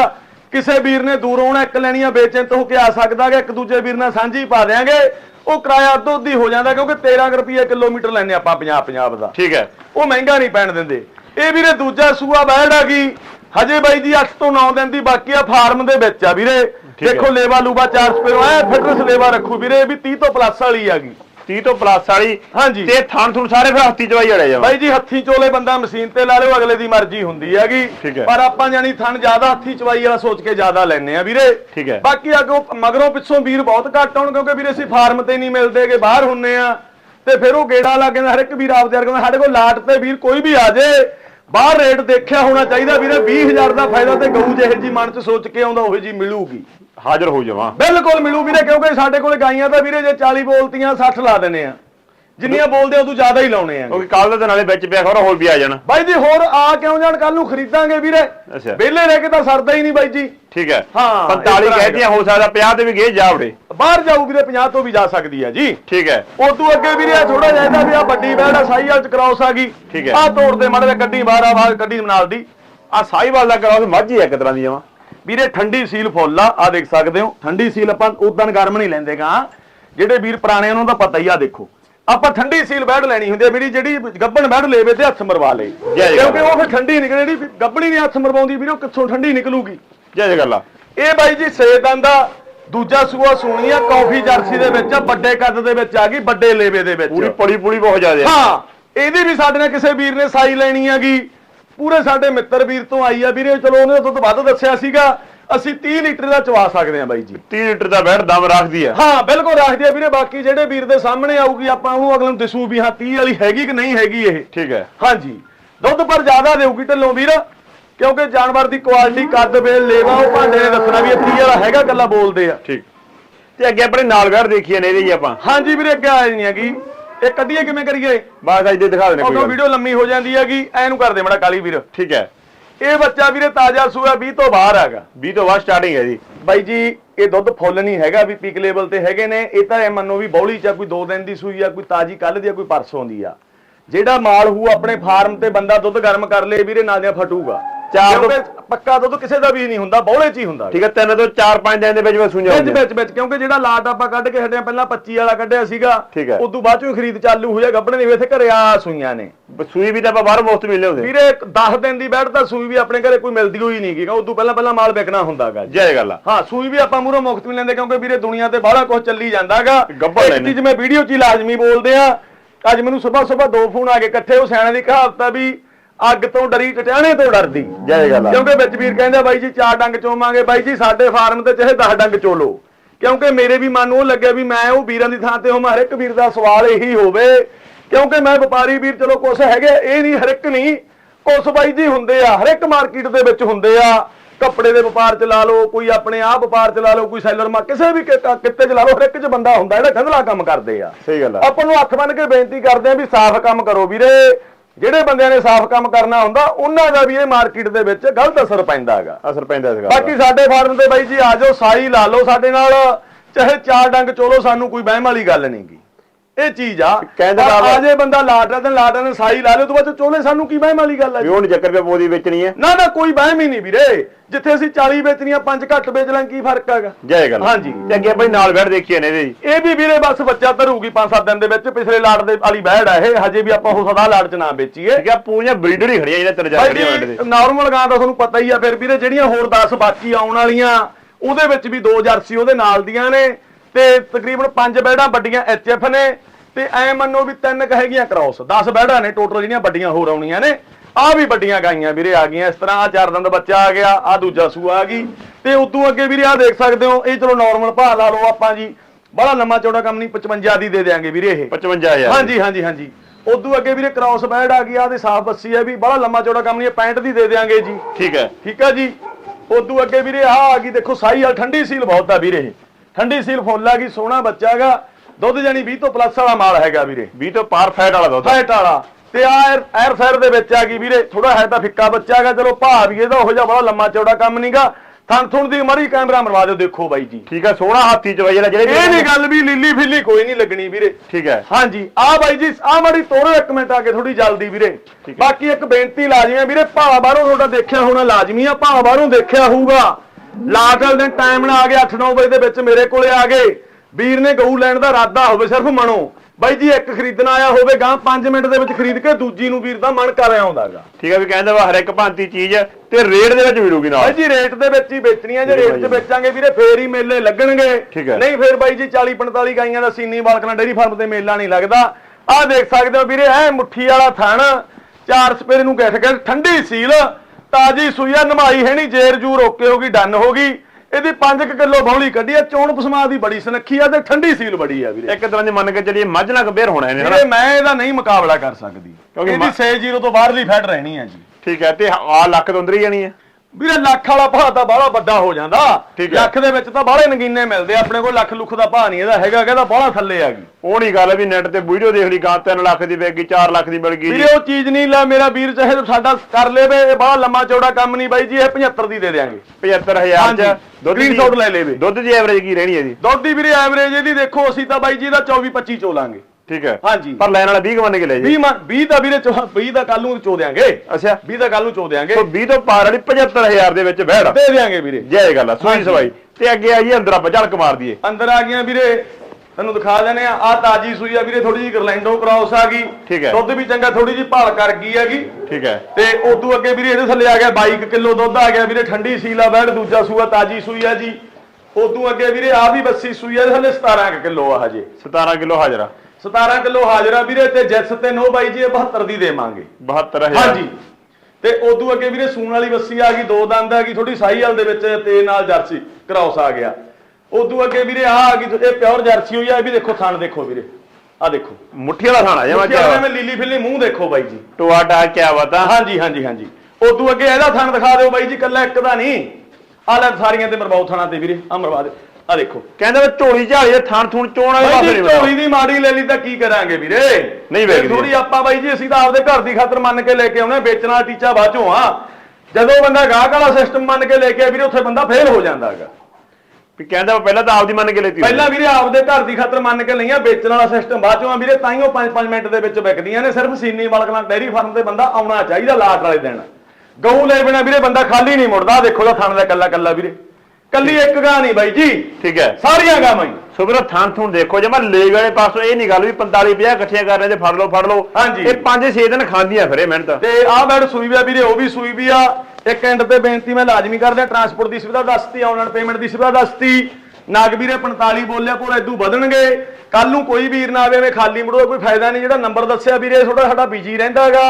ਕਿਸੇ ਵੀਰ ਨੇ ਦੂਰੋਂ ਆਉਣਾ ਇੱਕ ਲੈਣੀਆਂ ਬੇਚਿੰਤ ਹੋ ਕੇ ਆ ਸਕਦਾ ਕਿ ਇੱਕ ਦੂਜੇ ਵੀਰ ਨਾਲ ਸਾਂਝੀ ਪਾ ਦਿਆਂਗੇ। ਉਹ ਕਿਰਾਇਆ ਅੱਧੋ ਅੱਧੀ ਹੋ ਜਾਂਦਾ ਕਿਉਂਕਿ 13 ਕੁ ਰੁਪਏ ਕਿਲੋਮੀਟਰ ਲੈਣੇ ਆਪਾਂ ਪੰਜਾਬ ਪੰਜਾਬ ਦਾ। ਠੀਕ ਹੈ। ਉਹ ਮਹਿੰਗਾ ਨਹੀਂ ਪੈਣ ਦਿੰਦੇ। ਇਹ ਵੀਰੇ ਦੂਜਾ ਸੂਆ ਬੈੜ ਆ ਗਈ। ਹਜੇ ਬਾਈ ਜੀ 8 ਤੋਂ 9 ਦਿਨ ਦੀ ਬਾਕੀ ਆ ਫਾਰਮ ਦੇ ਵਿੱਚ ਆ ਵੀਰੇ। ਦੇਖੋ ਲੇਵਾ ਲੂਬਾ ਚਾਰ ਸਪੇਰੋ ਐ ਫਿਟਨੈਸ ਲੇਵਾ ਰੱਖੂ ਵੀਰੇ ਇਹ ਵੀ 30 ਤੋਂ ਪਲੱਸ ਵਾਲੀ ਆ ਗਈ। 30 ਤੋਂ ਪਲੱਸ ਵਾਲੀ ਹਾਂਜੀ। ਤੇ ਥਣ ਥੁਣ ਸਾਰੇ ਫਿਰ ਹੱਥੀ ਚਵਾਈ ਵਾਲੇ ਜਾਵਾ ਬਾਈ ਜੀ ਹੱਥੀ ਚੋਲੇ ਬੰਦਾ ਮਸ਼ੀਨ ਤੇ ਲਾ ਲਿਓ ਅਗਲੇ ਦੀ ਮਰਜ਼ੀ ਹੁੰਦੀ ਹੈਗੀ। ਪਰ ਆਪਾਂ ਜਾਨੀ ਥਣ ਜ਼ਿਆਦਾ ਹੱਥੀ ਚਵਾਈ ਵਾਲਾ ਸੋਚ ਕੇ ਜ਼ਿਆਦਾ ਲੈਨੇ ਆ ਵੀਰੇ ਠੀਕ ਹੈ। ਬਾਕੀ ਅੱਗੋਂ ਮਗਰੋਂ ਪਿੱਛੋਂ ਵੀਰ ਬਹੁਤ ਘੱਟ ਆਉਣ ਕਿਉਂਕਿ ਵੀਰੇ ਅਸੀਂ ਫਾਰਮ ਤੇ ਨਹੀਂ ਮਿਲਦੇਗੇ ਬਾਹਰ ਹੁੰਨੇ ਆ ਤੇ ਫਿਰ ਉਹ ਗੇੜਾ ਲੱਗ ਜਾਂਦਾ ਹਰ ਇੱਕ ਵੀਰ ਆਪਦੇ ਵਰਗਾ ਸਾਡੇ ਕੋਲ ਲਾਟ ਤੇ ਵੀਰ ਕੋਈ ਵੀ ਆ ਜੇ ਬਾਹਰ ਰੇਟ ਦੇਖਿਆ ਹੋਣਾ ਚਾਹੀਦਾ ਵੀਰੇ 20000 ਦਾ ਫਾਇਦਾ ਤੇ ਗਊ ਜਿਹੇ ਜੀ ਮਨ ਚ ਸੋਚ ਕੇ ਆਉਂਦਾ ਉਹੀ ਜੀ ਮਿਲੂਗੀ ਹਾਜ਼ਰ ਹੋ ਜਾਵਾਂ। ਬਿਲਕੁਲ ਮਿਲੂ ਵੀਰੇ ਕਿਉਂਕਿ ਸਾਡੇ ਕੋਲ ਗਾਈਆਂ ਤਾਂ ਵੀਰੇ ਜੇ 40 ਬੋਲਤੀਆਂ 60 ਲਾ ਦਿੰਨੇ ਆ। ਜਿੰਨੀਆਂ ਬੋਲਦੇ ਉਦੋਂ ਜ਼ਿਆਦਾ ਹੀ ਲਾਉਣੇ ਆ। ਕਿਉਂਕਿ ਕੱਲ ਦੇ ਨਾਲੇ ਵਿੱਚ ਪਿਆ ਖਬਰ ਹੋਰ ਵੀ ਆ ਜਾਣ। ਬਾਈ ਜੀ ਹੋਰ ਆ ਕਿਉਂ ਜਾਣ? ਕੱਲ ਨੂੰ ਖਰੀਦਾਂਗੇ ਵੀਰੇ। ਅੱਛਾ। ਵਿਹਲੇ ਰਹਿ ਕੇ ਤਾਂ ਸਰਦਾ ਹੀ ਨਹੀਂ ਬਾਈ ਜੀ। ਠੀਕ ਹੈ। ਹਾਂ, 45 ਇਸ ਤਰ੍ਹਾਂ ਕਹਿਤੀਆਂ ਹੋ ਸਕਦਾ 50 ਤੇ ਵੀ ਗਏ ਜਾਵੜੇ ਬਾਹਰ ਜਾਊ ਵੀਰੇ 50 ਤੋਂ ਵੀ ਜਾ ਸਕਦੀ ਆ ਜੀ। ਠੀਕ ਹੈ। ਉਦੋਂ ਅੱਗੇ ਵੀਰੇ ਥੋੜਾ ਜਿਹਾ ਵੀ ਆ ਵੱਡੀ ਬੈੜ ਆ ਸਾਈ ਵਾਲ ਚ ਕਰਾਉਸ ਆ ਗਈ। ਠੀਕ ਹੈ। ਆ ਤੋੜ ਦੇ ਮਾੜੇ ਗੱਡੀ ਬਾਹਰ ਆ ਬਾਹਰ ਗੱਡੀ ਨਾਲ ਦੀ। ਆ ਸਾਈਵਾਲ ਦਾ ਕਰਾਓ ਮਾਝੀ ਇੱਕ ਤਰ੍ਹਾਂ ਦੀ ਜਮਾ ਵੀਰੇ ਠੰਡੀ ਸੀਲ ਫੁੱਲ ਆ ਆ ਦੇਖ ਸਕਦੇ ਹੋ। ਠੰਡੀ ਸੀਲ ਆਪਾਂ ਉਦੋਂ ਗਰਮ ਨਹੀਂ ਲੈਂਦੇਗਾ ਜਿਹੜੇ ਵੀਰ ਪੁਰਾਣੇ ਉਹਨਾਂ ਦਾ ਪਤਾ ਹੀ ਆ ਦੇਖੋ। ਆਪਾਂ ਠੰਡੀ ਸੀਲ ਬੈੜ ਲੈਣੀ ਹੁੰਦੀ ਆ ਵੀਰੀ ਜਿਹੜੀ ਗੱਬਣ ਬੈੜ ਲੇਵੇ ਤੇ ਹੱਥ ਮਰਵਾ ਲੇ। ਕਿਉਂਕਿ ਉਹ ਫਿਰ ਠੰਡੀ ਨਿਕਲੇ ਜਿਹੜੀ ਗੱਬਣੀ ਨਹੀਂ ਹੱਥ ਮਰਵਾਉਂਦੀ ਵੀਰੇ ਉਹ ਕਿੱਥੋਂ ਠੰਡੀ ਨਿਕਲੂਗੀ? ਜੈ ਜੈ ਗੱਲਾਂ ਇਹ ਬਾਈ ਜੀ ਸੇਦਾਂ ਦਾ ਦੂਜਾ ਸੂਆ ਸੂਣੀ ਆ ਕਾਫੀ ਜਰਸੀ ਦੇ ਵਿੱਚ ਵੱਡੇ ਕੱਦ ਦੇ ਵਿੱਚ ਆ ਗਈ ਵੱਡੇ ਲੇਵੇ ਦੇ ਵਿੱਚ। ਪੂਰੀ ਪੜੀ ਪੂਰੀ ਬਹੁਤ ਜ਼ਿਆਦਾ ਹਾਂ ਇਹਦੀ ਵੀ ਸਾਡੇ ਨਾਲ ਕਿਸੇ ਵੀਰ ਨੇ ਸਾਈ ਲੈਣੀ ਹੈਗੀ। ਪੂਰੇ ਸਾਡੇ ਮਿੱਤਰ ਵੀਰ ਤੋਂ ਆਈ ਆ ਵੀਰੇ ਚਲੋ ਉਹਨੇ ਦੁੱਧ ਵੱਧ ਦੱਸਿਆ ਸੀਗਾ। ਅਸੀਂ 30 ਲੀਟਰ ਦਾ ਚਵਾ ਸਕਦੇ ਆ ਬਾਈ ਜੀ। 30 ਲੀਟਰ ਦਾ ਬੈਠ ਦਮ ਰੱਖਦੀ ਆ। ਹਾਂ ਬਿਲਕੁਲ ਰੱਖਦੀ ਆ ਵੀਰੇ ਬਾਕੀ ਜਿਹੜੇ ਵੀਰ ਦੇ ਸਾਹਮਣੇ ਆਊਗੀ ਆਪਾਂ ਉਹਨੂੰ ਅਗਲੇ ਨੂੰ ਦਿਸੂ ਵੀ ਹਾਂ 30 ਵਾਲੀ ਹੈਗੀ ਕਿ ਨਹੀਂ ਹੈਗੀ ਇਹ। ਠੀਕ ਹੈ। ਹਾਂਜੀ। ਦੁੱਧ ਪਰ ਜ਼ਿਆਦਾ ਦੇਊਗੀ ਢਿੱਲੋਂ ਵੀਰ ਕਿਉਂਕਿ ਜਾਨਵਰ ਦੀ ਕੁਆਲਿਟੀ ਕੱਦ ਵੇਲ ਲੇਵਾ ਉਹ ਭਾਂਡੇ ਨੇ ਦੱਸਣਾ ਵੀ ਇਹ 30 ਵਾਲਾ ਹੈਗਾ ਗੱਲਾਂ ਬੋਲਦੇ ਆ। ਠੀਕ। ਤੇ ਅੱਗੇ ਆਪਣੇ ਨਾਲ ਬੈਠ ਦੇਖੀਏ ਨੇ ਇਹਦੇ ਜੀ ਆਪਾਂ। ਹਾਂਜੀ ਵੀਰੇ ਅੱਗੇ ਆ ਨਹੀਂ ਹੈਗੀ। ਇਹ ਕੱਢੀਏ ਕਿਵੇਂ ਕਰੀਏ? ਬਾਅਦ ਅੱਜ ਦੇ ਦਿਖਾ ਦੇਣੇ ਕੋਈ ਗੱਲ। ਵੀਡੀਓ ਲੰਮੀ ਹੋ ਜਾਂਦੀ ਹੈਗੀ? ਐ ਨੂੰ ਕਰਦੇ ਮੜਾ ਕਾਲੀ ਵੀਰ। ਠੀਕ ਹੈ। ਇਹ ਬੱਚਾ ਵੀਰੇ ਤਾਜ਼ਾ ਸੂਆ 20 ਤੋਂ ਬਾਹਰ ਹੈਗਾ। 20 ਤੋਂ ਬਾਅਦ ਸਟਾਰਟਿੰਗ ਹੈ ਜੀ। ਬਾਈ ਜੀ ਇਹ ਦੁੱਧ ਫੁੱਲ ਨਹੀਂ ਹੈਗਾ ਵੀ ਪੀਕ ਲੈਵਲ ਤੇ ਹੈਗੇ ਨੇ। ਇਹ ਤਾਂ ਇਹ ਮੰਨੋ ਵੀ ਬੌਲੀ ਚ ਕੋਈ 2 ਦਿਨ ਦੀ ਸੂਈ ਆ ਕੋਈ ਤਾਜੀ ਕੱਲ ਦੀ ਆ ਕੋਈ ਪਰਸੋਂ ਦੀ ਆ। ਜਿਹੜਾ ਮਾਲ ਹੂ ਆਪਣੇ ਫਾਰਮ ਤੇ ਬੰਦਾ ਦੁੱਧ ਗਰਮ ਕਰ ਲੇ ਵੀਰੇ ਨਾਲ ਦੀਆਂ ਫਟੂਗਾ। ਚਾਰ ਤੋਂ- ਪੱਕਾ ਦੁੱਧ ਕਿਸੇ ਦਾ ਵੀ ਨਹੀਂ ਹੁੰਦਾ ਬੌਲੇ ਚ ਹੀ ਹੁੰਦਾ। ਠੀਕ ਹੈ ਤਿੰਨ ਤੋਂ 4-5 ਦਿਨ ਦੇ ਵਿੱਚ ਵਿੱਚ ਸੁਣਿਆ ਵਿੱਚ ਵਿੱਚ ਵਿੱਚ ਕਿਉਂਕਿ ਜਿਹੜਾ ਲਾਟ ਆਪਾਂ ਕੱਢ ਕੇ ਹਟਿਆ ਪਹਿਲਾਂ 25 ਵਾਲਾ ਕੱਢਿਆ ਸੀਗਾ ਹੈ। ਉਦੋਂ ਬਾਅਦ ਚੋਂ ਖਰੀਦ ਚਾਲੂ ਹੋਇਆ ਗੱਬਣੇ ਦੇ ਇੱਥੇ ਘਰੇ ਆ ਸੂਈਆਂ ਨੇ। ਸੂਈ ਵੀ ਤਾਂ ਆਪਾਂ ਬਾਹਰ ਮੁਫਤ ਮਿਲਦੇ ਹੁੰਦੇ ਵੀਰੇ 10 ਦਿਨ ਦੀ ਬੈਠ ਤਾਂ ਸੂਈ ਵੀ ਆਪਣੇ ਘਰੇ ਕੋਈ ਮਿਲਦੀ ਹੋਈ ਨਹੀਂ ਗੀ ਉਦੋਂ ਪਹਿਲਾਂ ਪਹਿਲਾਂ ਮਾਲ ਵਿਕਣਾ ਹੁੰਦਾਗਾ ਜੈ। ਗੱਲ ਆ। ਹਾਂ ਸੂਈ ਵੀ ਆਪਾਂ ਮੂਰੋਂ ਮੁਕਤ ਵੀ ਲੈਂਦੇ ਕਿਉਂਕਿ ਵੀਰੇ ਦੁਨੀਆ ਤੇ ਬਾਹਲਾ ਕੁਝ ਚੱਲੀ ਜਾਂਦਾਗਾ ਲੈਣੇ। ਚੀਜ਼ ਮੈਂ ਵੀਡੀਓ 'ਚ ਹੀ ਲਾਜ਼ਮੀ ਬੋਲਦੇ ਆ ਅੱਜ ਮੈਨੂੰ ਸਵੇਰ ਸਵੇਰ ਦੋ ਫੋਨ ਆ ਗਏ ਇਕੱਠੇ ਉਹ ਸਿਆਣੇ ਦੀ ਕਹਾਵਤ ਆ ਵੀ ਅੱਗ ਤੋਂ ਡਰੀ ਟਟਿਆਣੇ ਤੋਂ ਡਰਦੀ। ਜੈ ਗੱਲ ਕਿਉਂਕਿ ਵਿੱਚ ਵੀਰ ਕਹਿੰਦੇ ਬਾਈ ਜੀ ਚਾਰ ਡੰਗ ਚੋਵਾਂਗੇ। ਬਾਈ ਜੀ ਸਾਡੇ ਫਾਰਮ ਤੇ ਚਾਹੇ 10 ਡੰਗ ਚੋਲੋ। ਕਿਉਂਕਿ ਮੇਰੇ ਵੀ ਮਨ ਨੂੰ ਉਹ ਲੱਗਿਆ ਵੀ ਮੈਂ ਉਹ ਵੀਰਾਂ ਦੀ ਥਾਂ ਤੇ ਹੋਵਾਂ ਹਰ ਇੱਕ ਵੀਰ ਦਾ ਸਵਾਲ ਇਹੀ ਹੋਵੇ। ਕਿਉਂਕਿ ਮੈਂ ਵਪਾਰੀ ਵੀਰ ਚਲੋ ਕੁਛ ਹੈਗੇ ਇਹ ਨਹੀਂ ਹਰ ਇੱਕ ਨਹੀਂ। ਕੁਛ ਬਾਈ ਜੀ ਹੁੰਦੇ ਆ ਹਰ ਇੱਕ ਮਾਰਕੀਟ ਦੇ ਵਿੱਚ ਹੁੰਦੇ ਆ। ਕੱਪੜੇ ਦੇ ਵਪਾਰ ਚ ਲਾ ਲਓ ਕੋਈ ਆਪਣੇ ਆਪ ਵਪਾਰ ਚ ਲਾ ਲਓ ਕੋਈ ਸੈਲਰ ਮਾ ਕਿਸੇ ਵੀ ਕਿੱਤੇ ਚ ਲਾ ਲਓ ਹਰ ਇੱਕ ਚ ਬੰਦਾ ਹੁੰਦਾ ਜਿਹੜਾ ਗੰਧਲਾ ਕੰਮ ਕਰਦੇ ਆ। ਸਹੀ ਗੱਲ ਆ। ਆਪਾਂ ਨੂੰ ਹੱਥ ਬੰਨ ਕੇ ਬੇਨਤੀ ਕਰਦੇ ਆ ਵੀ ਸਾਫ਼ ਕੰਮ ਕਰੋ ਵੀਰੇ। ਜਿਹੜੇ ਬੰਦਿਆਂ ਨੇ ਸਾਫ਼ ਕੰਮ ਕਰਨਾ ਹੁੰਦਾ ਉਹਨਾਂ ਦਾ ਵੀ ਇਹ ਮਾਰਕੀਟ ਦੇ ਵਿੱਚ ਗਲਤ ਅਸਰ ਪੈਂਦਾ ਹੈਗਾ। ਅਸਰ ਪੈਂਦਾ ਇਸ ਗੱਲ ਬਾਕੀ ਸਾਡੇ ਫਾਰਮ ਤੇ ਬਾਈ ਜੀ ਆ ਜਾਓ ਸਾਈ ਲਾ ਲਓ ਸਾਡੇ ਨਾਲ ਚਾਹੇ ਚਾਰ ਡੰਗ ਚੋਲੋ ਸਾਨੂੰ ਕੋਈ ਵਹਿਮ ਵਾਲੀ ਗੱਲ ਨਹੀਂਗੀ ਇਹ ਚੀਜ਼ ਆ। ਕਹਿੰਦੇ ਤਾਂ ਆ ਜੇ ਬੰਦਾ ਲਾਟ ਰਤਨ ਲਾਟ ਰਤਨ ਸਾਈ ਲਾ ਲਿਓ ਤੋਂ ਬਾਅਦ ਚੋਲੇ ਸਾਨੂੰ ਕੀ ਵਹਿਮ ਵਾਲੀ ਗੱਲ ਆ ਜੀ? ਹੁਣ ਚੱਕਰ ਰੁਪਏ ਬੋਦੀ ਵੇਚਣੀ ਹੈ। ਨਾ ਨਾ ਕੋਈ ਵਹਿਮ ਹੀ ਨਹੀਂ ਵੀਰੇ। ਜਿੱਥੇ ਅਸੀਂ 40 ਵੇਚਣੀਆਂ 5 ਘੱਟ ਵੇਚ ਲਾਂ ਕੀ ਫ਼ਰਕ ਹੈਗਾ? ਜੈ ਗੱਲ। ਆ। ਹਾਂਜੀ। ਤੇ ਅੱਗੇ ਆਪਾਂ ਨਾਲ ਬੈਠ ਦੇਖੀਏ ਨੇ ਇਹਦੇ ਜੀ। ਇਹ ਵੀ ਵੀਰੇ ਬਸ ਬੱਚਾ ਧਰੂਗੀ 5-7 ਦਿਨ ਦੇ ਵਿੱਚ ਪਿਛਲੇ ਲਾਟ ਦੇ ਵਾਲੀ ਬਹਿੜ ਆ ਇਹ ਹਜੇ ਵੀ ਆਪਾਂ ਹੋ ਸਕਦਾ ਲਾਟ ਚ ਨਾ ਵੇਚੀਏ। ਠੀਕ ਹੈ ਪੂਰੀਆਂ ਬਰੀਡਰ ਹੀ ਖੜੀਆਂ ਤਿੰਨ ਚਾਰ ਖੜੀਆਂ ਹੋਣ ਦੇ। ਨਾਰਮਲ ਗਾਂ ਦਾ ਤੁਹਾਨੂੰ ਪਤਾ ਹੀ ਆ ਫਿਰ ਵੀਰੇ ਜਿਹੜੀਆਂ ਹੋਰ 10 ਬਾਕੀ ਆਉਣ ਵਾਲੀਆਂ ਉਹਦੇ ਵਿੱਚ ਵੀ ਦੋ ਜਰਸੀ ਉਹਦੇ ਨਾਲ ਦੀਆਂ ਨੇ। ਤੇ ਤਕਰੀਬਨ ਪੰਜ ਬੈੜਾਂ ਵੱਡੀਆਂ ਐਚਐਫ ਨੇ ਤੇ ਐ ਮੰਨੋ ਵੀ ਤਿੰਨ ਕ ਹੈਗੀਆਂ ਕ੍ਰਾਸ 10 ਬੈੜਾਂ ਨੇ ਟੋਟਲ ਜਿਹੜੀਆਂ ਵੱਡੀਆਂ ਹੋਰ ਆਉਣੀਆਂ ਨੇ। ਆ ਵੀ ਵੱਡੀਆਂ ਗਾਈਆਂ ਵੀਰੇ ਆ ਗਈਆਂ। ਇਸ ਤਰ੍ਹਾਂ ਆ ਚਾਰ ਦੰਦ ਬੱਚਾ ਆ ਗਿਆ ਆ ਦੂਜਾ ਸੂਆ ਆ ਗਈ। ਤੇ ਉਦੋਂ ਅੱਗੇ ਵੀਰੇ ਆ ਦੇਖ ਸਕਦੇ ਹੋ ਇਹ ਚਲੋ ਨਾਰਮਲ ਭਾਅ ਲਾ ਲਓ ਆਪਾਂ ਜੀ। ਬੜਾ ਲੰਮਾ ਚੌੜਾ ਕੰਮ ਨਹੀਂ 55 ਦੀ ਦੇ ਦੇਾਂਗੇ ਵੀਰੇ ਇਹ। 55000 ਹਾਂਜੀ ਹਾਂਜੀ ਹਾਂਜੀ। ਉਦੋਂ ਅੱਗੇ ਵੀਰੇ ਕ੍ਰਾਸ ਬੈਡ ਆ ਗਈ ਆ ਤੇ ਸਾਫ਼ ਬੱਸੀ ਹੈ ਵੀ ਬੜਾ ਲੰਮਾ ਚੌੜਾ ਕੰਮ ਨਹੀਂ ਹੈ 65 ਦੀ ਦੇ ਦੇਾਂਗੇ ਜੀ। ਠੀਕ ਹੈ। ਠੀਕ ਹੈ ਜੀ। ਉਦੋਂ ਅੱਗੇ ਵੀਰੇ ਆ ਆ ਗਈ ਦੇਖੋ ਸਾਈ ਵਾਲ ਠੰਡੀ ਸੀਲ ਬਹੁਤ ਆ ਵੀਰੇ ਇਹ। ਠੰਡੀ ਸੀਲ ਫੁੱਲ ਆ ਗਈ ਸੋਹਣਾ ਬੱਚਾ ਹੈਗਾ। ਦੁੱਧ ਜਾਨੀ 20 ਤੋਂ ਪਲੱਸ ਵਾਲਾ ਮਾਲ ਹੈਗਾ ਵੀਰੇ। 20 ਤੋਂ ਪਾਰ ਫੈਟ ਵਾਲਾ ਦੁੱਧ। ਫੈਟ ਵਾਲਾ। ਤੇ ਆ ਐਰ ਫੈਰ ਦੇ ਵਿੱਚ ਆ ਗਈ ਵੀਰੇ। ਥੋੜਾ ਹੈ ਤਾਂ ਫਿੱਕਾ ਬੱਚਾ ਹੈਗਾ ਚਲੋ ਭਾਅ ਵੀ ਇਹਦਾ ਉਹ ਜਿਹਾ ਬੜਾ ਲੰਮਾ ਚੌੜਾ ਕੰਮ ਨਹੀਂਗਾ ਥਣ ਥੁਣ ਦੀ ਮਰੀ ਕੈਮਰਾ ਮਰਵਾ ਦਿਓ ਦੇਖੋ ਬਾਈ ਜੀ। ਠੀਕ ਹੈ ਸੋਹਣਾ ਹਾਥੀ ਚਵਾਈ ਜਿਹੜਾ ਜਿਹੜੇ ਇਹ ਨਹੀਂ ਗੱਲ ਵੀ ਲੀਲੀ ਫਿੱਲੀ ਕੋਈ ਨਹੀਂ ਲੱਗਣੀ ਵੀਰੇ। ਠੀਕ ਹੈ। ਹਾਂਜੀ ਆ ਬਾਈ ਜੀ ਆ ਮਾੜੀ ਤੋੜੋ ਇੱਕ ਮਿੰਟ ਆ ਕੇ ਥੋੜੀ ਜਲਦੀ ਵੀਰੇ। ਬਾਕੀ ਇੱਕ ਬੇਨਤੀ ਲਾਜ਼ਮੀ ਆ ਵੀਰੇ ਭਾਵਾ ਬਾਹਰੋਂ ਤੁਹਾਡਾ ਦੇਖਿਆ ਹੋਣਾ ਲਾਜ਼ਮੀ ਆ ਭਾਵਾ ਬਾਹਰੋਂ ਦੇਖਿਆ ਹੋਊਗਾ। ਲਾਟਲ ਦੇ ਟਾਈਮ ਨਾਲ ਆ ਕੇ 8-9 ਵਜੇ ਦੇ ਵਿੱਚ ਮੇਰੇ ਕੋਲੇ ਆ ਗਏ। ਵੀਰ ਨੇ ਗਊ ਲੈਣ ਦਾ ਇਰਾਦਾ ਹੋਵੇ ਸਿਰਫ ਮਨੋ। ਬਾਈ ਜੀ ਇੱਕ ਖਰੀਦਣ ਆਇਆ ਹੋਵੇ ਗਾਂ 5 ਮਿੰਟ ਦੇ ਵਿੱਚ ਖਰੀਦ ਕੇ ਦੂਜੀ ਨੂੰ ਵੀਰ ਦਾ ਮਨ ਕਰ ਆਉਂਦਾਗਾ ਠੀਕ ਹੈ ਵੀ ਕਹਿੰਦਾ ਵਾ ਹਰ ਇੱਕ ਭਾਂਤੀ ਚੀਜ਼ ਤੇ ਰੇਟ ਦੇ ਵਿੱਚ ਮਿਲੂਗੀ ਬਾਈ ਨਾਲ। ਜੀ ਰੇਟ ਦੇ ਵਿੱਚ ਹੀ ਵੇਚਣੀਆਂ ਜੇ ਰੇਟ 'ਚ ਬਾਈ। ਵੇਚਾਂਗੇ ਵੀਰੇ ਫੇਰ ਹੀ ਮੇਲੇ ਲੱਗਣਗੇ। ਨਹੀਂ ਫੇਰ ਬਾਈ ਜੀ 40 45 ਗਾਈਆਂ ਦਾ ਸੀਨੀ ਬਾਲਕਨਾ ਡੇਰੀ ਫਾਰਮ ਤੇ ਮੇਲਾ ਨਹੀਂ ਲੱਗਦਾ। ਆਹ ਦੇਖ ਸਕਦੇ ਹੋ ਵੀਰੇ ਐ ਮੁੱਠੀ ਵਾਲਾ ਥਣ ਚਾਰ ਸਪੇਰੇ ਨੂੰ ਕਹਿ ਸਕਦੇ ਠੰਡੀ ਸੀਲ। ਤਾਜੀ ਸੂਈਆ ਨਮਾਈ ਹੈ ਨਹੀਂ ਜੇਰ ਜੂਰ ਓਕੇ ਹੋ ਗਈ ਡਨ ਹੋ ਗਈ। ਇਹਦੀ 5 ਕਿਲੋ ਬੌਲੀ ਕੱਢੀ ਆ ਚੋਣ ਪਸਮਾ ਦੀ ਬੜੀ ਸੁਨੱਖੀ ਆ ਤੇ ਠੰਡੀ ਸੀਲ ਬੜੀ ਆ ਵੀਰੇ। ਇੱਕ ਤਰ੍ਹਾਂ ਦੀ ਮੰਨ ਕੇ ਚੱਲੀਏ ਮੱਝ ਨਾਲ ਕੰਪੇਅਰ ਹੋਣਾ ਇਹਨੇ ਹਨਾ? ਮੈਂ ਇਹਦਾ ਨਹੀਂ ਮੁਕਾਬਲਾ ਕਰ ਸਕਦੀ। ਕਿਉਂਕਿ ਇਹਦੀ ਮਾ- 60 ਤੋਂ ਬਾਹਰਲੀ ਫੈਟ ਰਹਿਣੀ ਆ ਜੀ। ਠੀਕ ਹੈ ਤੇ ਆ ਲੱਖ ਤੋਂ ਅੰਦਰ ਹੀ ਜਾਣੀ ਹੈ। ਵੀਰੇ ਲੱਖ ਵਾਲਾ ਭਾਅ ਤਾਂ ਬਾਹਲਾ ਵੱਡਾ ਹੋ ਜਾਂਦਾ। ਠੀਕ ਹੈ। ਲੱਖ ਦੇ ਵਿੱਚ ਤਾਂ ਬਾਹਲੇ ਨਗੀਨੇ ਮਿਲਦੇ ਆ, ਆਪਣੇ ਕੋਲ ਲੱਖ ਲੁੱਖ ਦਾ ਭਾਅ ਨਹੀਂ ਇਹਦਾ ਹੈਗਾ ਕਹਿੰਦਾ ਬਾਹਲਾ ਥੱਲੇ ਆ ਗਈ। ਉਹ ਨਹੀਂ ਗੱਲ ਵੀ ਨੈਟ ਤੇ ਵੀਡੀਓ ਦੇਖ ਲਈ ਗਾਂ 3 ਲੱਖ ਦੀ ਵੇਗੀ 4 ਲੱਖ ਦੀ ਮਿਲ ਗਈ ਵੀਰੇ ਉਹ ਚੀਜ਼ ਨਹੀਂ ਲੈ ਮੇਰਾ ਵੀਰ ਚਾਹੇ ਸਾਡਾ ਕਰ ਲੇਵੇ ਇਹ ਬਾਹਲਾ ਲੰਮਾ ਚੌੜਾ ਕੰਮ ਨਹੀਂ ਬਾਈ ਜੀ ਇਹ 75 ਦੀ ਦੇ ਦੇਾਂਗੇ 75000 ਹਾਂਜੀ, ਚ। ਦੁੱਧ ਦੀ screenshot ਲੈ ਲਵੇ। ਦੁੱਧ ਦੀ ਐਵਰੇਜ ਕੀ ਰਹਿਣੀ ਹੈ ਜੀ? ਦੁੱਧ ਦੀ ਵੀਰੇ ਐਵਰੇਜ ਇਹਦੀ ਦੇਖੋ ਅਸੀਂ ਤਾਂ ਬਾਈ ਜੀ ਦਾ 24 25 ਚੋ ਲਾਂਗੇ ਠੀਕ ਹੈ। ਹਾਂਜੀ। ਪਰ ਲੈਣ ਵਾਲਾ 20 ਮੰਨ ਕੇ ਲੈ ਜੀ। 20 ਮਨ 20 ਦਾ ਵੀਰੇ 20 ਦਾ ਕੱਲ ਨੂੰ ਚੋ ਦੇਾਂਗੇ ਅੱਛਾ। 20 ਦਾ ਕੱਲ ਨੂੰ ਚੋ ਦੇਾਂਗੇ ਸੋ 20 ਤੋਂ ਪਾਰ ਵਾਲੀ 75000 ਦੇ ਵਿੱਚ ਬਹਿੜ ਦੇ ਦੇਾਂਗੇ ਵੀਰੇ। ਜੈ ਗੱਲ ਆ ਸੂਈ। ਸਵਾਈ। ਤੇ ਅੱਗੇ ਆਈਏ ਅੰਦਰ ਆਪਾਂ ਝਲਕ ਮਾਰ ਦਈਏ। ਅੰਦਰ ਆ ਗਈਆਂ ਵੀਰੇ। ਤੁਹਾਨੂੰ ਦਿਖਾ ਦਿੰਦੇ ਆ ਆ ਤਾਜੀ ਸੂਈ ਆ ਵੀਰੇ ਥੋੜੀ ਜਿਹੀ ਗਰਲੈਂਡੋ ਕ੍ਰਾਸ ਆ ਗਈ। ਠੀਕ ਹੈ। ਦੁੱਧ ਵੀ ਚੰਗਾ ਥੋੜੀ ਜਿਹੀ ਭਾਲ ਕਰ ਗਈ ਹੈਗੀ। ਠੀਕ ਹੈ। ਤੇ ਉਦੋਂ ਅੱਗੇ ਵੀਰੇ ਇਹਦੇ ਥੱਲੇ ਆ ਗਿਆ 22 ਕਿਲੋ ਦੁੱਧ ਆ ਗਿਆ ਵੀਰੇ ਠੰਡੀ ਸੀਲਾ ਬੈੜ ਦੂਜਾ ਸੂਆ ਤਾਜੀ ਸੂਈ ਆ ਜੀ। ਉਦੋਂ ਅੱਗੇ ਵੀਰੇ ਆ ਵੀ ਬੱਸੀ ਸੂਈ ਆ ਇਹਦੇ ਥੱਲੇ 17 ਕਿਲੋ ਆ ਹਜੇ। 17 ਕਿਲੋ ਹਾਜ਼ਰਾ। 17 ਕਿਲੋ ਹਾਜ਼ਰਾ ਵੀਰੇ ਤੇ ਜੈਸ ਤੇ ਨੋ ਬਾਈ ਜੀ ਇਹ 72 ਦੀ ਦੇਵਾਂਗੇ। 72000 ਹਾਂਜੀ। ਤੇ ਉਦੋਂ ਅੱਗੇ ਵੀਰੇ ਸੂਣ ਵਾਲੀ ਬੱਸੀ ਆ ਗਈ ਦੋ ਦੰਦ ਆ ਗਈ ਥੋੜੀ ਸਾਈਵਾਲ ਦੇ ਵਿੱਚ ਤੇ ਨਾਲ ਜਰਸੀ ਕ੍ਰਾਸ ਆ ਗਿਆ। ਉਦੋਂ ਅੱਗੇ ਵੀਰੇ ਆ ਆ ਗਈ ਇਹ ਪਿਓਰ ਜਰਸੀ ਹੋਈ ਆ ਇਹ ਵੀ ਦੇਖੋ ਥਣ ਦੇਖੋ ਵੀਰੇ। ਆ ਦੇਖੋ। ਮੁੱਠੀ ਵਾਲਾ ਖਾਣਾ ਜਮਾ ਕਿਹਾ ਮੈਂ ਲੀਲੀ ਫਿੱਲੀ ਮੂੰਹ ਦੇਖੋ ਬਾਈ ਜੀ। ਟੋਆਟਾ ਕਿਆ ਬਤਾ ਹਾਂਜੀ ਹਾਂਜੀ ਹਾਂਜੀ। ਉਦੋਂ ਅੱਗੇ ਇਹਦਾ ਥਣ ਦਿਖਾ ਦਿਓ ਬਾਈ ਜੀ ਕੱਲਾ ਇੱਕ ਦਾ ਨਹੀਂ। ਆ ਲੈ ਸਾਰੀਆਂ ਤੇ ਮਰਵਾਓ ਥਣਾ ਤੇ ਵੀਰੇ ਆ ਮਰਵਾ ਦੇ ਆ ਦੇਖੋ ਕਹਿੰਦੇ ਵੇ ਝੋਲੀ ਝਾਲੀ ਦੇ ਥਾਣ ਥੂਣ ਚੋਣ ਵਾਲੇ ਬਾਈ ਜੀ ਝੋਲੀ ਦੀ ਮਾੜੀ ਲੈ ਲਈ ਤਾਂ ਕੀ ਕਰਾਂਗੇ ਵੀਰੇ? ਨਹੀਂ ਵੇਚਦੀ। ਥੋੜੀ ਆਪਾਂ ਬਾਈ ਜੀ ਅਸੀਂ ਤਾਂ ਆਪਦੇ ਘਰ ਦੀ ਖਾਤਰ ਮੰਨ ਕੇ ਲੈ ਕੇ ਆਉਣੇ ਵੇਚਣ ਵਾਲਾ ਟੀਚਾ ਬਾਝੋਂ ਆ। ਜਦੋਂ ਬੰਦਾ ਗਾਹਕ ਵਾਲਾ ਸਿਸਟਮ ਮੰਨ ਕੇ ਲੈ ਕੇ ਆ ਵੀਰੇ ਉੱਥੇ ਬੰਦਾ ਫੇਲ ਹੋ ਜਾਂਦਾ ਹੈਗਾ। ਵੀ ਕਹਿੰਦਾ ਪਹਿਲਾਂ ਤਾਂ ਆਪਦੀ ਮੰਨ ਕੇ ਲੈਤੀ ਪਹਿਲਾਂ ਵੀਰੇ ਆਪਦੇ ਘਰ ਦੀ ਖਾਤਰ ਮੰਨ ਕੇ ਲਈਆਂ ਵੇਚਣ ਵਾਲਾ ਸਿਸਟਮ ਬਾਝੋਂ ਆ ਵੀਰੇ ਤਾਈਓ 5-5 ਮਿੰਟ ਦੇ ਵਿੱਚ ਵਿਕਦੀਆਂ ਨੇ ਸਿਰਫ ਸੀਨੀ ਵਾਲਕਲਾਂ ਡੈਰੀ ਫਾਰਮ ਤੇ ਬੰਦਾ ਆਉਣਾ ਚਾਹੀਦਾ ਲਾਟ ਵਾਲੇ ਦਿਨ। ਗਊ ਲੈ ਬਿਨਾ ਵੀਰੇ ਬੰਦਾ ਖਾਲੀ ਨਹੀਂ ਮੁੜਦਾ ਦੇਖੋ ਦਾ ਥਣ ਦਾ ਕੱਲਾ ਕੱਲਾ ਵੀਰੇ। ਕੱਲੀ ਇੱਕ ਗਾਂ ਨਹੀਂ ਬਾਈ ਜੀ। ਠੀਕ ਹੈ। ਸਾਰੀਆਂ ਗਾਵਾਂ ਹੀ ਸੋ ਵੀਰੋ ਥਾਣ ਦੇਖੋ ਜੇ ਮੈਂ ਲੈ ਗਏ ਪਾਸੋਂ ਇਹ ਨਹੀਂ ਗੱਲ ਵੀ 45 50 ਇਕੱਠੀਆਂ ਕਰ ਰਹੇ ਤੇ ਫੜ ਲਓ ਫੜ ਲਓ। ਹਾਂਜੀ। ਇਹ 5-6 ਦਿਨ ਖਾਂਦੀਆਂ ਫਿਰ ਇਹ ਮਿਹਨਤ। ਤੇ ਆਹ ਬੈਡ ਸੂਈ ਵੀ ਆ ਵੀਰੇ ਉਹ ਵੀ ਸੂਈ ਵੀ ਆ। ਇੱਕ ਐਂਡ ਤੇ ਬੇਨਤੀ ਮੈਂ ਲਾਜ਼ਮੀ ਕਰਦਾ ਟਰਾਂਸਪੋਰਟ ਦੀ ਸੁਵਿਧਾ ਦੱਸਤੀ ਆਨਲਾਈਨ ਪੇਮੈਂਟ ਦੀ ਸੁਵਿਧਾ ਦੱਸਤੀ। ਨਾਗ ਵੀਰੇ 45 ਬੋਲਿਆ ਪੂਰਾ ਇਦੋਂ ਵਧਣਗੇ। ਕੱਲ ਨੂੰ ਕੋਈ ਵੀਰ ਨਾ ਆਵੇ ਐਵੇਂ ਖਾਲੀ ਮੁੜੋ ਕੋਈ ਫਾਇਦਾ ਨਹੀਂ। ਜਿਹੜਾ ਨੰਬਰ ਦੱਸਿਆ ਵੀਰੇ ਥੋੜਾ ਸਾਡਾ ਬਿਜ਼ੀ ਰਹਿੰਦਾਗਾ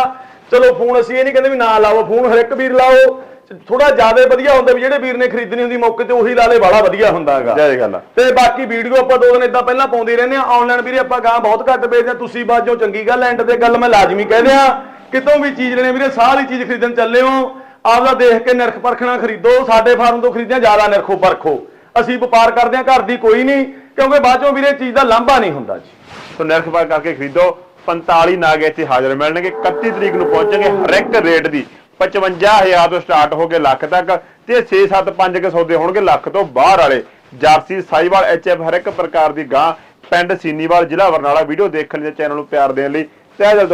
ਚਲੋ ਫੋਨ ਅਸੀਂ ਇਹ ਨਹੀਂ ਕਹਿੰਦੇ ਵੀ ਨਾ ਲਾਓ ਫੋਨ ਹਰ ਇੱਕ ਵੀਰ ਲਾਓ। ਥੋੜਾ ਜ਼ਿਆਦਾ ਵਧੀਆ ਹੁੰਦਾ ਵੀ ਜਿਹੜੇ ਵੀਰ ਨੇ ਖਰੀਦਣੀ ਹੁੰਦੀ ਮੌਕੇ ਤੇ ਉਹੀ ਲਾ ਲੇ ਬੜਾ ਵਧੀਆ ਹੁੰਦਾਗਾ ਜੈ ਗੱਲ ਤੇ ਬਾਕੀ ਵੀਡੀਓ ਆਪਾਂ ਦੋ ਦਿਨ ਇਦਾਂ ਪਹਿਲਾਂ ਪਾਉਂਦੇ ਰਹਿੰਦੇ ਆ ਆਨਲਾਈਨ ਵੀਰੇ ਆਪਾਂ ਗਾਂ ਬਹੁਤ ਘੱਟ ਵੇਚਦੇ ਆ ਤੁਸੀਂ ਬਾਜੋ ਚੰਗੀ ਗੱਲ ਐਂਡ ਤੇ ਗੱਲ ਮੈਂ ਲਾਜ਼ਮੀ ਕਹਿੰਦੇ ਆ ਕਿਤੋਂ ਵੀ ਚੀਜ਼ ਲੈਣੀ ਵੀਰੇ ਸਾਰੀ ਚੀਜ਼ ਖਰੀਦਣ ਚੱਲੇ ਹੋ। ਆਪਦਾ ਦੇਖ ਕੇ ਨਿਰਖ ਪਰਖਣਾ ਖਰੀਦੋ। ਸਾਡੇ ਫਾਰਮ ਤੋਂ ਖਰੀਦਿਆ ਜ਼ਿਆਦਾ ਨਿਰਖੋ ਪਰਖੋ। ਅਸੀਂ ਵਪਾਰ ਕਰਦੇ ਆ ਘਰ ਦੀ ਕੋਈ ਨਹੀਂ ਕਿਉਂਕਿ ਬਾਜੋ ਵੀਰੇ ਚੀਜ਼ ਦਾ ਲਾਂਭਾ ਨਹੀਂ ਹੁੰਦਾ ਜੀ। ਸੋ ਨਰਖ ਪਾ ਕਰਕੇ ਖਰੀਦੋ। 45 ਨਾਗ ਇੱਥੇ ਹਾਜ਼ਰ ਮਿਲਣਗੇ। 31 ਤਰੀਕ ਨੂੰ ਪਹੁੰਚਣਗੇ ਹਰ ਇੱਕ ਰੇਟ ਦੀ। 55000 ਤੋਂ ਸਟਾਰਟ ਹੋ ਕੇ ਲੱਖ ਤੱਕ ਤੇ 6 7 5 ਕੇ ਸੌਦੇ ਹੋਣਗੇ ਲੱਖ ਤੋਂ ਬਾਹਰ ਵਾਲੇ। ਜਰਸੀ, ਸਾਈਵਾਲ, ਐਚਐਫ ਹਰ ਇੱਕ ਪ੍ਰਕਾਰ ਦੀ ਗਾਂ ਪਿੰਡ ਸੀਨੀਵਾਲ ਜ਼ਿਲ੍ਹਾ ਬਰਨਾਲਾ ਵੀਡੀਓ ਦੇਖਣ ਲਈ ਚੈਨਲ ਨੂੰ ਪਿਆਰ ਦੇਣ ਲਈ ਤਹਿ ਦਿਲ